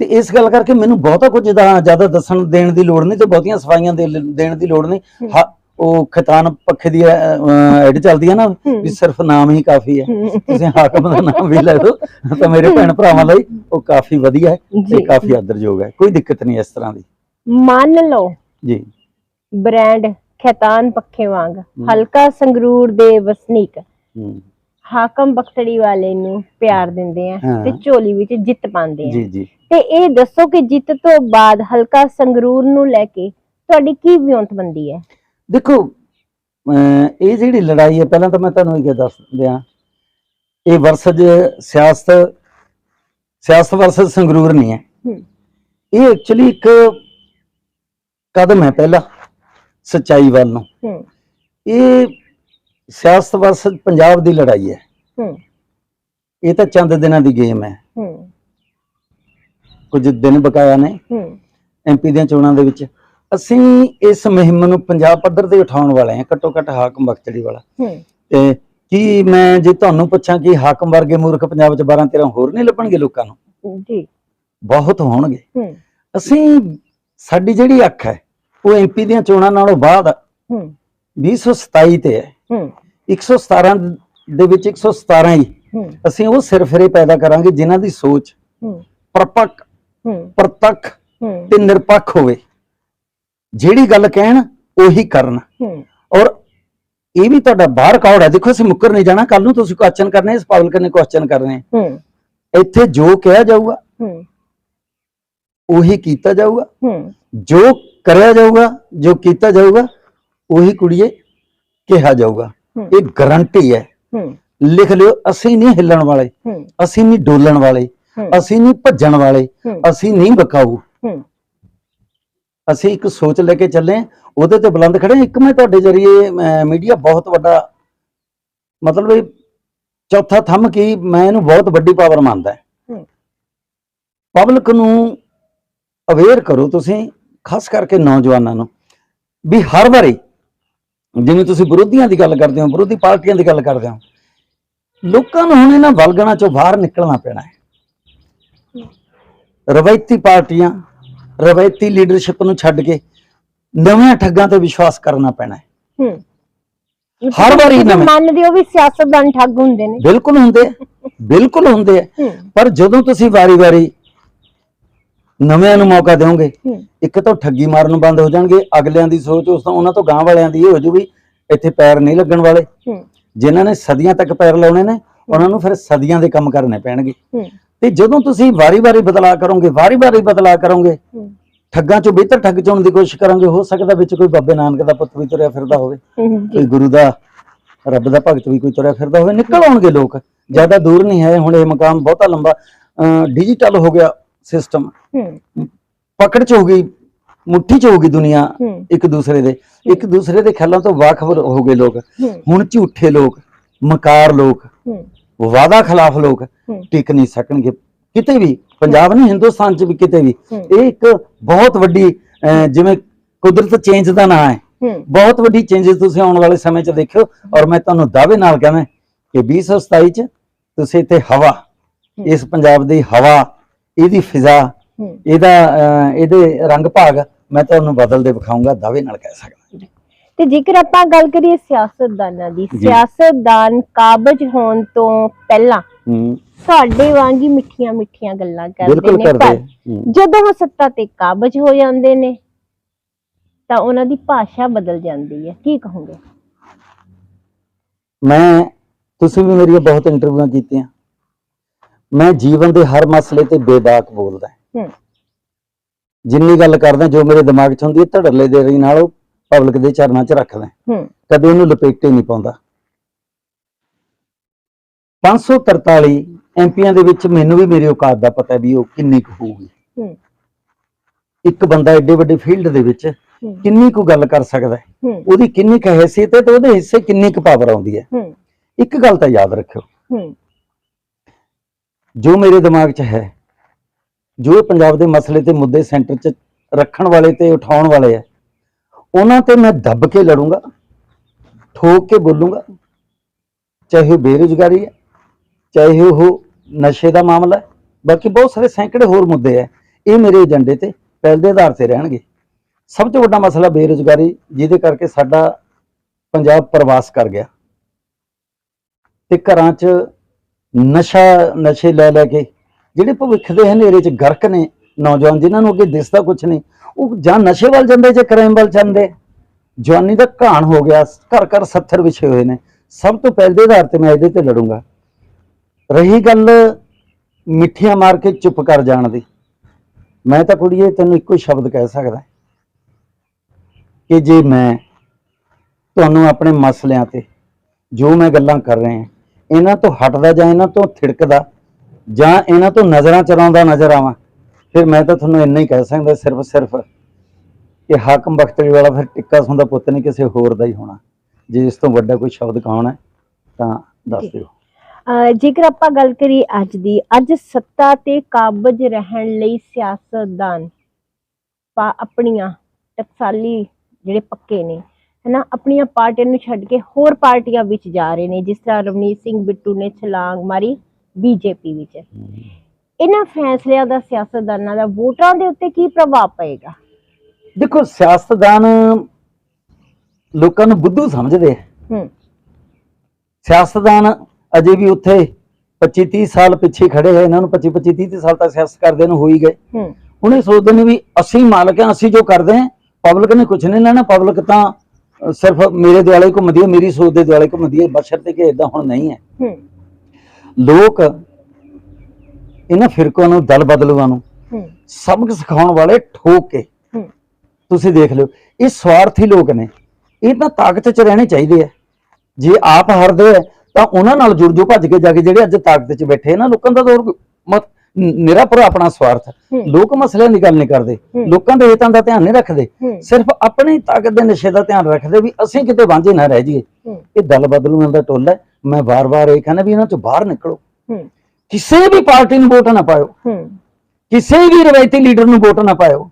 ਤੇ ਇਸ ਗੱਲ ਕਰਕੇ ਮੈਨੂੰ ਬਹੁਤਾ ਕੁਝ ਦਾ ਜ਼ਿਆਦਾ ਦੱਸਣ ਦੇਣ ਦੀ ਲੋੜ ਨਹੀਂ ਤੇ ਬਹੁਤੀਆਂ ਸਫਾਈਆਂ ਦੇ- ਦੇਣ ਦੀ ਲੋੜ ਨਹੀਂ। ਹੂੰ। ਉਹ ਖਤਾਨ ਪੱਖੇ ਦੀ ਐਡ ਚੱਲਦੀ ਹੈ ਨਾ ਵੀ ਸਿਰਫ ਨਾਮ ਹੀ ਕਾਫੀ ਹੈ। ਤੁਸੀਂ ਹਾਕਮ ਦਾ ਨਾਮ ਵੀ ਲੈ ਲਓ ਤਾਂ ਮੇਰੇ ਭੈਣ ਭਰਾਵਾਂ ਲਈ ਉਹ ਕਾਫੀ ਵਧੀਆ ਹੈ ਜੀ। ਤੇ ਕਾਫੀ ਆਦਰਯੋਗ ਹੈ। ਕੋਈ ਦਿੱਕਤ ਨਹੀਂ ਇਸ ਤਰ੍ਹਾਂ ਦੀ। ਮੰਨ ਲਓ ਜੀ। ਬ੍ਰਾਂਡ ਖੈਤਾਨ ਪੱਖੇ ਵਾਂਗ ਹਲਕਾ ਸੰਗਰੂਰ ਦੇ ਵਸਨੀਕ ਹਾਕਮ ਬਖਤੜੀ ਵਾਲੇ ਨੂੰ ਪਿਆਰ ਦਿੰਦੇ ਆ ਹਾਂ। ਤੇ ਝੋਲੀ ਵਿੱਚ ਜਿੱਤ ਪਾਉਂਦੇ ਆ। ਜੀ ਜੀ। ਤੇ ਇਹ ਦੱਸੋ ਕਿ ਜਿੱਤ ਤੋਂ ਬਾਅਦ ਹਲਕਾ ਸੰਗਰੂਰ ਨੂੰ ਲੈ ਕੇ ਤੁਹਾਡੀ ਕੀ ਵਿਉਂਤਬੰਦੀ ਹੈ? ਦੇਖੋ ਅਮ ਇਹ ਜਿਹੜੀ ਲੜਾਈ ਹੈ ਪਹਿਲਾਂ ਤਾਂ ਮੈਂ ਤੁਹਾਨੂੰ ਇਹ ਦੱਸ ਦਿਆਂ। ਇਹ ਵਰਸਜ ਸਿਆਸਤ ਸਿਆਸਤ ਵਰਸਜ ਸੰਗਰੂਰ ਨਹੀਂ ਹੈ। ਹੂੰ। ਇਹ ਐਕਚੁਅਲੀ ਇੱਕ ਕਦਮ ਹੈ ਪਹਿਲਾ ਸੱਚਾਈ ਵੱਲ ਨੂੰ। ਹੂੰ। ਇਹ ਸਿਆਸਤ ਵਰਸਜ ਪੰਜਾਬ ਦੀ ਲੜਾਈ ਹੈ। ਹੂੰ। ਇਹ ਤਾਂ ਚੰਦ ਦਿਨਾਂ ਦੀ ਗੇਮ ਹੈ। ਹੂੰ। ਕੁਝ ਦਿਨ ਬਕਾਇਆ ਨੇ। ਹੂੰ। ਐਮਪੀ ਦੀਆਂ ਚੋਣਾਂ ਦੇ ਵਿੱਚ। ਅਸੀਂ ਇਸ ਮੁਹਿੰਮ ਨੂੰ ਪੰਜਾਬ ਪੱਧਰ ਤੇ ਉਠਾਉਣ ਵਾਲੇ ਹਾਂ ਘੱਟੋ ਘੱਟ ਹਾਕਮ ਬਖਤੜੀ ਵਾਲਾ। ਹੂੰ। ਤੇ ਕੀ ਮੈਂ ਜੇ ਤੁਹਾਨੂੰ ਪੁੱਛਾਂ ਕਿ ਹਾਕਮ ਵਰਗੇ ਮੂਰਖ ਪੰਜਾਬ 'ਚ 12 13 ਹੋਰ ਨਹੀਂ ਲੱਭਣਗੇ ਲੋਕਾਂ ਨੂੰ? ਜੀ। ਬਹੁਤ ਹੋਣਗੇ। ਹੂੰ। ਅਸੀਂ ਸਾਡੀ ਜਿਹੜੀ ਅੱਖ ਹੈ ਉਹ ਐਮਪੀ ਦੀਆਂ ਚੋਣਾਂ ਨਾਲੋਂ ਬਾਅਦ ਹੂੰ। 2027 ਤੇ ਹੈ। ਹੂੰ। 117 ਦੇ ਵਿੱਚ 117 ਹੀ ਅਸੀਂ ਉਹ ਸਿਰਫਿਰੇ ਪੈਦਾ ਕਰਾਂਗੇ ਜਿਨ੍ਹਾਂ ਦੀ ਸੋਚ ਹੂੰ। ਪਰਪੱਕ ਹੂੰ। ਪ੍ਰਤੱਖ ਤੇ ਨਿਰਪੱਖ ਹੋਵੇ। ਜਿਹੜੀ ਗੱਲ ਕਹਿਣ ਉਹੀ ਕਰਨ। ਔਰ ਇਹ ਵੀ ਤੁਹਾਡਾ ਬਾਹਰ ਕਾਉਡ ਹੈ। ਦੇਖੋ ਅਸੀਂ ਮੁੱਕਰ ਨਹੀਂ ਜਾਣਾ। ਕੱਲ ਨੂੰ ਤੁਸੀਂ ਕੁਐਸਚਨ ਕਰਨੇ ਇਸ ਪਬਲਿਕ ਨੇ ਕੁਐਸਚਨ ਕਰਨੇ ਹੂੰ। ਇੱਥੇ ਜੋ ਕਿਹਾ ਜਾਊਗਾ ਹੂੰ। ਉਹੀ ਕੀਤਾ ਜਾਊਗਾ। ਹੂੰ। ਜੋ ਕਰਿਆ ਜਾਊਗਾ ਜੋ ਕੀਤਾ ਜਾਊਗਾ ਉਹੀ ਕੁੜੀਏ ਕਿਹਾ ਜਾਊਗਾ। ਇਹ ਗਾਰੰਟੀ ਹੈ। ਲਿਖ ਲਿਓ ਅਸੀਂ ਨਹੀਂ ਹਿੱਲਣ ਵਾਲੇ। ਅਸੀਂ ਨਹੀਂ ਡੋਲਣ ਵਾਲੇ। ਅਸੀਂ ਨਹੀਂ ਭੱਜਣ ਵਾਲੇ। ਅਸੀਂ ਨਹੀਂ ਬਕਾਊ। ਅਸੀਂ ਇੱਕ ਸੋਚ ਲੈ ਕੇ ਚੱਲੇ ਉਹਦੇ ਤੇ ਬੁਲੰਦ ਖੜੇ। ਇੱਕ ਮੈਂ ਤੁਹਾਡੇ ਜਰੀਏ ਮੀਡੀਆ ਬਹੁਤ ਵੱਡਾ ਮਤਲਬ ਇਹ ਚੌਥਾ ਥੰਮ ਕੀ ਮੈਂ ਇਹਨੂੰ ਬਹੁਤ ਵੱਡੀ ਪਾਵਰ ਮੰਨਦਾ। ਪਬਲਿਕ ਨੂੰ ਅਵੇਅਰ ਕਰੋ ਤੁਸੀਂ ਖਾਸ ਕਰਕੇ ਨੌਜਵਾਨਾਂ ਨੂੰ ਵੀ ਹਰ ਵਾਰੀ ਜਿਵੇਂ ਤੁਸੀਂ ਵਿਰੋਧੀਆਂ ਦੀ ਗੱਲ ਕਰਦੇ ਹੋ ਵਿਰੋਧੀ ਪਾਰਟੀਆਂ ਦੀ ਗੱਲ ਕਰਦੇ ਹੋ ਲੋਕਾਂ ਨੂੰ ਹੁਣ ਇਹਨਾਂ ਬਲਗਣਾ ਚੋਂ ਬਾਹਰ ਨਿਕਲਣਾ ਪੈਣਾ ਹੈ। ਰਵਾਇਤੀ ਪਾਰਟੀਆਂ ਰਵਾਇਤੀ ਲੀਡਰਸ਼ਿਪ ਨੂੰ ਛੱਡ ਕੇ ਨਵੇਂ ਠੱਗਾਂ ਤੇ ਵਿਸ਼ਵਾਸ ਕਰਨਾ ਪੈਣਾ ਹੈ। ਹਰ ਵਾਰੀ ਨਵੇਂ- ਮੰਨਦੇ ਹੋ ਵੀ ਸਿਆਸਤਦਾਨ ਠੱਗ ਹੁੰਦੇ ਨੇ। ਬਿਲਕੁਲ ਹੁੰਦੇ ਬਿਲਕੁਲ ਹੁੰਦੇ ਪਰ ਜਦੋਂ ਤੁਸੀਂ ਵਾਰੀ-ਵਾਰੀ ਨਵਿਆਂ ਨੂੰ ਮੌਕਾ ਦਿਓਗੇ। ਇੱਕ ਤਾਂ ਠੱਗੀ ਮਾਰਨ ਬੰਦ ਹੋ ਜਾਣਗੇ ਅਗਲਿਆਂ ਦੀ ਸੋਚ ਉਸ ਤੋਂ ਉਹਨਾਂ ਤੋਂ ਗਾਂ ਵਾਲਿਆਂ ਦੀ ਇਹ ਹੋ ਜੂ ਵੀ ਇੱਥੇ ਪੈਰ ਨਹੀਂ ਲੱਗਣ ਵਾਲੇ। ਜਿਨ੍ਹਾਂ ਨੇ ਸਦੀਆਂ ਤੱਕ ਪੈਰ ਲਾਉਣੇ ਨੇ ਉਹਨਾਂ ਨੂੰ ਫਿਰ ਸਦੀਆਂ ਦੇ ਕੰਮ ਕਰਨੇ ਪੈਣਗੇ। ਤੇ ਜਦੋਂ ਤੁਸੀਂ ਵਾਰੀ-ਵਾਰੀ ਬਦਲਾਅ ਕਰੋਗੇ ਵਾਰੀ-ਵਾਰੀ ਬਦਲਾਅ ਕਰੋਗੇ ਠੱਗਾਂ ਚੋਂ ਬਿਹਤਰ ਠੱਗ ਚੁਣਨ ਦੀ ਕੋਸ਼ਿਸ਼ ਕਰਾਂਗੇ ਹੋ ਸਕਦਾ ਵਿੱਚ ਕੋਈ ਬਾਬੇ ਨਾਨਕ ਦਾ ਪੁੱਤ ਵੀ ਤੁਰਿਆ ਫਿਰਦਾ ਹੋਵੇ ਕੋਈ ਗੁਰੂ ਦਾ ਰੱਬ ਦਾ ਭਗਤ ਵੀ ਕੋਈ ਤੁਰਿਆ ਫਿਰਦਾ ਹੋਵੇ ਨਿਕਲ ਆਉਣਗੇ ਲੋਕ। ਜ਼ਿਆਦਾ ਦੂਰ ਨਹੀਂ ਹੈ ਹੁਣ ਇਹ ਮਕਾਮ ਬਹੁਤਾ ਲੰਬਾ ਡਿਜੀਟਲ ਹੋ ਗਿਆ ਸਿਸਟਮ ਪਕੜ ਚ ਹੋ ਗਈ ਮੁੱਠੀ ਚ ਹੋ ਗਈ ਦੁਨੀਆ ਇੱਕ ਦੂਸਰੇ ਦੇ। ਇੱਕ ਦੂਸਰੇ ਦੇ ਖਿਆਲਾਂ ਤੋਂ ਵਾਖਬਰ ਹੋ ਗਏ ਲੋਕ। ਹੁਣ ਝੂਠੇ ਲੋਕ ਮਕਾਰ ਲੋਕ ਵਾਦਾ ਖਿਲਾਫ ਲੋਕ ਟਿਕ ਨਹੀਂ ਸਕਣਗੇ। ਕਿਤੇ ਵੀ ਪੰਜਾਬ ਨਹੀਂ ਹਿੰਦੁਸਤਾਨ ਚ ਵੀ ਕਿਤੇ ਵੀ। ਇਹ ਇੱਕ ਬਹੁਤ ਵੱਡੀ ਜਿਵੇਂ ਕੁਦਰਤ ਚੇਂਜ ਦਾ ਨਾਂ ਹੈ। ਹੂੰ। ਬਹੁਤ ਵੱਡੀ ਚੇਂਜਸ ਤੁਸੀਂ ਆਉਣ ਵਾਲੇ ਸਮੇਂ 'ਚ ਦੇਖਿਓ। ਔਰ ਮੈਂ ਤੁਹਾਨੂੰ ਦਾਅਵੇ ਨਾਲ ਕਹਿੰਦਾ ਕਿ 2027 'ਚ ਤੁਸੀਂ ਇੱਥੇ ਹਵਾ ਇਸ ਪੰਜਾਬ ਦੀ ਹਵਾ ਇਹਦੀ ਫਿਜ਼ਾ ਇਹਦਾ ਇਹਦੇ ਰੰਗ ਭਾਗ ਮੈਂ ਤੁਹਾਨੂੰ ਬਦਲਦੇ ਵਿਖਾਊਂਗਾ ਦਾਅਵੇ ਨਾਲ ਕਹਿ ਸਕਦਾ। ਤੇ ਜੇਕਰ ਆਪਾਂ ਗੱਲ ਕਰੀਏ ਸਿਆਸਤਦਾਨਾਂ ਦੀ। ਸਿਆਸਤਦਾਨ ਕਾਬਜ ਹੋਣ ਤੋਂ ਪਹਿਲਾਂ ਸਾਡੇ ਵਾਂਗੀ ਮਿੱਠੀਆਂ ਮਿੱਠੀਆਂ ਗੱਲਾਂ ਕਰਦੇ ਨੇ ਪਰ। ਜਦੋਂ ਉਹ ਸੱਤਾ ਤੇ ਕਾਬਜ ਹੋ ਜਾਂਦੇ ਨੇ ਤਾਂ ਉਹਨਾਂ ਦੀ ਭਾਸ਼ਾ ਬਦਲ ਜਾਂਦੀ ਹੈ। ਕੀ ਕਹੋਗੇ? ਮੈਂ ਤੁਸੀਂ ਵੀ ਮੇਰੀਆਂ ਬਹੁਤ ਇੰਟਰਵਿਊਆਂ ਕੀਤੀਆਂ। ਮੈਂ ਜੀਵਨ ਦੇ ਹਰ ਮਸਲੇ ਤੇ ਬੇਬਾਕ ਬੋਲਦਾ ਹੂੰ। ਜਿੰਨੀ ਗੱਲ ਕਰਦਾ ਜੋ ਮੇਰੇ ਦਿਮਾਗ 'ਚ ਹੁੰਦੀ ਹੈ ਧੜੱਲੇ ਦੇ ਰਹੀ ਨਾਲ ਉਹ ਪਬਲਿਕ ਦੇ ਚਰਨਾਂ 'ਚ ਰੱਖਦਾ ਹੂੰ। ਕਦੇ ਉਹਨੂੰ ਲਪੇਟੇ ਨਹੀਂ ਪਾਉਂਦਾ। 543 ਐਮਪੀਆਂ ਦੇ ਵਿੱਚ ਮੈਨੂੰ ਵੀ ਮੇਰੀ ਔਕਾਤ ਦਾ ਪਤਾ ਵੀ ਉਹ ਕਿੰਨੀ ਕੁ ਹੋਊਗੀ। ਹੂੰ। ਇੱਕ ਬੰਦਾ ਐਡੇ ਵੱਡੇ ਫੀਲਡ ਦੇ ਵਿੱਚ ਕਿੰਨੀ ਕੁ ਗੱਲ ਕਰ ਸਕਦਾ ਹੈ। ਉਹਦੀ ਕਿੰਨੀ ਕੁ ਹੈਸੀਅਤ ਹੈ ਤੇ ਉਹਦੇ ਹਿੱਸੇ ਕਿੰਨੀ ਕੁ ਪਾਵਰ ਆਉਂਦੀ ਹੈ। ਇੱਕ ਗੱਲ ਤਾਂ ਯਾਦ ਰੱਖਿਓ। ਜੋ ਮੇਰੇ ਦਿਮਾਗ 'ਚ ਹੈ, ਜੋ ਇਹ ਪੰਜਾਬ ਦੇ ਮਸਲੇ ਤੇ ਮੁੱਦੇ ਸੈਂਟਰ 'ਚ ਰੱਖਣ ਵਾਲੇ ਤੇ ਉਠਾਉਣ ਵਾਲੇ ਹੈ ਉਹਨਾਂ ਤੇ ਮੈਂ ਦੱਬ ਕੇ ਲੜੂੰਗਾ, ਠੋਕ ਕੇ ਬੋਲੂੰਗਾ, ਚਾਹੇ ਉਹ ਬੇਰੁਜ਼ਗਾਰੀ ਹੈ ਚਾਹੇ ਉਹ ਨਸ਼ੇ ਦਾ ਮਾਮਲਾ ਹੈ, ਬਾਕੀ ਬਹੁਤ ਸਾਰੇ ਸੈਂਕੜੇ ਹੋਰ ਮੁੱਦੇ ਹੈ ਇਹ ਮੇਰੇ ਏਜੰਡੇ ਤੇ ਪਹਿਲ ਦੇ ਆਧਾਰ ਤੇ ਰਹਿਣਗੇ। ਸਭ ਤੋਂ ਵੱਡਾ ਮਸਲਾ ਬੇਰੁਜ਼ਗਾਰੀ, ਜਿਹਦੇ ਕਰਕੇ ਸਾਡਾ ਪੰਜਾਬ ਪ੍ਰਵਾਸ ਕਰ ਗਿਆ। ਤੇ ਘਰਾਂ 'ਚ ਨਸ਼ਾ, ਨਸ਼ੇ ਲੈ ਲੈ ਕੇ ਜਿਹੜੇ ਭਵਿੱਖ ਦੇ ਹਨੇਰੇ 'ਚ ਗਰਕ ਨੇ ਨੌਜਵਾਨ ਜਿਨ੍ਹਾਂ ਨੂੰ ਅੱਗੇ ਦਿਸਦਾ ਕੁਝ ਨਹੀਂ, ਉਹ ਜਾਂ ਨਸ਼ੇ ਵੱਲ ਜਾਂਦੇ ਜਾਂ ਕ੍ਰਾਈਮ ਵੱਲ ਜਾਂਦੇ। ਜਵਾਨੀ ਦਾ ਘਾਣ ਹੋ ਗਿਆ, ਘਰ ਘਰ 70 ਵਿਛੇ ਹੋਏ ਨੇ। ਸਭ ਤੋਂ ਪਹਿਲੇ ਆਧਾਰ ਤੇ ਮੈਂ ਇਹਦੇ ਤੇ ਲੜੂੰਗਾ। ਰਹੀ ਗੱਲ ਮਿੱਠੀਆਂ ਮਾਰ ਕੇ ਚੁੱਪ ਕਰ ਜਾਣ ਦੀ। ਮੈਂ ਤਾਂ ਕੁੜੀਏ ਤੈਨੂੰ ਇੱਕੋ ਹੀ ਸ਼ਬਦ ਕਹਿ ਸਕਦਾ ਕਿ ਜੇ ਮੈਂ ਤੁਹਾਨੂੰ ਆਪਣੇ ਮਸਲਿਆਂ ਤੇ ਜੋ ਮੈਂ ਗੱਲਾਂ ਕਰ ਰਿਹਾ ਹਾਂ ਇਹਨਾਂ ਤੋਂ ਹਟਦਾ ਜਾਂ ਇਹਨਾਂ ਤੋਂ ਥਿੜਕਦਾ ਜਾਂ ਇਹਨਾਂ ਤੋਂ ਨਜ਼ਰਾਂ ਚਰਾਉਂਦਾ ਨਜ਼ਰ ਆਵਾਂ ਫਿਰ ਮੈਂ ਤਾਂ ਤੁਹਾਨੂੰ ਇੰਨਾ ਹੀ ਕਹਿ ਸਕਦਾ ਸਿਰਫ ਸਿਰਫ ਕਿ ਹਾਕਮ ਬਖਤਰੀ ਵਾਲਾ ਫਿਰ ਟਿੱਕਾ ਸੁੰਦਾ ਪੁੱਤ ਨਹੀਂ ਕਿਸੇ ਹੋਰ ਦਾ ਹੀ ਹੋਣਾ। ਜੇ ਇਸ ਤੋਂ ਵੱਡਾ ਕੋਈ ਸ਼ਬਦ ਕਹਾਉਣਾ ਹੈ, ਤਾਂ ਦੱਸ ਦਿਓ। ਜੇਕਰ ਆਪਾਂ ਗੱਲ ਕਰੀਏ ਅੱਜ ਦੀ ਅੱਜ ਸੱਤਾ ਤੇ ਕਾਬਜ ਰਹਿਣ ਲਈ ਸਿਆਸਤਦਾਨ ਆਪਣੀਆਂ ਟਕਸਾਲੀ ਜਿਹੜੇ ਪੱਕੇ ਨੇ ਹਨਾ ਆਪਣੀਆਂ ਪਾਰਟੀਆਂ ਨੂੰ ਛੱਡ ਕੇ ਹੋਰ ਪਾਰਟੀਆਂ ਵਿੱਚ ਜਾ ਰਹੇ ਨੇ ਜਿਸ ਤਰ੍ਹਾਂ ਰਵਨੀਤ ਸਿੰਘ ਬਿੱਟੂ ਨੇ ਛਲਾਂਗ ਮਾਰੀ ਬੀਜੇਪੀ ਵਿੱਚ। ਇਹਨਾਂ ਫੈਸਲਿਆਂ ਦਾ ਸਿਆਸਤਦਾਨਾਂ ਦਾ ਵੋਟਰਾਂ ਦੇ ਉੱਤੇ ਕੀ ਪ੍ਰਭਾਵ ਪਏਗਾ? ਦੇਖੋ ਸਿਆਸਤਦਾਨ ਲੋਕਾਂ ਨੂੰ ਬੁੱਧੂ ਸਮਝਦੇ ਹੂੰ। ਸਿਆਸਤਦਾਨ ਅਜੇ ਵੀ ਉੱਥੇ 25 30 ਸਾਲ ਪਿੱਛੇ ਖੜੇ ਹੋਏ ਇਹਨਾਂ ਨੂੰ 25 25 30 ਸਾਲ ਤੱਕ ਸਿਆਸਤ ਕਰਦੇ ਨੂੰ ਹੋ ਹੀ ਗਏ। ਹੂੰ। ਇਹ ਸੋਚਦੇ ਨੇ ਵੀ ਅਸੀਂ ਮਾਲਕ ਹਾਂ ਅਸੀਂ ਜੋ ਕਰਦੇ ਹਾਂ ਪਬਲਿਕ ਨੇ ਕੁਝ ਨਹੀਂ ਲੈਣਾ ਪਬਲਿਕ ਤਾਂ ਸਿਰਫ ਮੇਰੇ ਦੁਆਲੇ ਘੁੰਮਦੀ ਹੈ ਮੇਰੀ ਸੋਚ ਦੇ ਦੁਆਲੇ ਘੁੰਮਦੀ ਹੈ ਬਸ਼ਰਤੇ ਕਿ ਇਦਾਂ ਹੁਣ ਨਹੀਂ ਹੈ। ਲੋਕ ਇਹਨਾਂ ਫਿਰਕਾਂ ਨੂੰ ਦਲ ਬਦਲੂਆਂ ਨੂੰ ਸਬਕ ਸਿਖਾਉਣ ਵਾਲੇ ਠੋਕ ਕੇ ਤੁਸੀਂ ਦੇਖ ਲਿਓ ਇਹ ਸਵਾਰਥੀ ਲੋਕ ਨੇ ਇਹ ਤਾਂ ਤਾਕਤ 'ਚ ਰਹਿਣੇ ਚਾਹੀਦੇ ਆ। ਜੇ ਆਪ ਹਾਰਦੇ ਤਾਂ ਉਹਨਾਂ ਨਾਲ ਜੁੜ ਜੋ ਭੱਜ ਕੇ ਜਾ ਕੇ ਜਿਹੜੇ ਅੱਜ ਤਾਕਤ 'ਚ ਬੈਠੇ ਨਾ ਲੋਕਾਂ ਦਾ ਤਾਂ ਹੋਰ ਮਤ ਨਿਰਾਪਰਾ ਆਪਣਾ ਸਵਾਰਥ। ਲੋਕ ਮਸਲਿਆਂ ਦੀ ਗੱਲ ਨਹੀਂ ਕਰਦੇ। ਲੋਕਾਂ ਦੇ ਹਿੱਤਾਂ ਦਾ ਧਿਆਨ ਨਹੀਂ ਰੱਖਦੇ। ਸਿਰਫ ਆਪਣੀ ਤਾਕਤ ਦੇ ਨਸ਼ੇ ਦਾ ਧਿਆਨ ਰੱਖਦੇ ਵੀ ਅਸੀਂ ਕਿਤੇ ਵਾਂਝੇ ਨਾ ਰਹਿ ਜਾਈਏ। ਇਹ ਦਲ ਬਦਲੂਆਂ ਦਾ ਟੋਲਾ ਹੈ। ਮੈਂ ਵਾਰ-ਵਾਰ ਇਹ ਕਹਿੰਦਾ ਵੀ ਇਹਨਾਂ ਚੋਂ ਬਾਹਰ ਨਿਕਲੋ। ਕਿਸੇ ਵੀ ਪਾਰਟੀ ਨੂੰ ਵੋਟ ਨਾ ਪਾਇਓ। ਕਿਸੇ ਵੀ ਰਵਾਇਤੀ ਲੀਡਰ ਨੂੰ ਵੋਟ ਨਾ ਪਾਇਓ।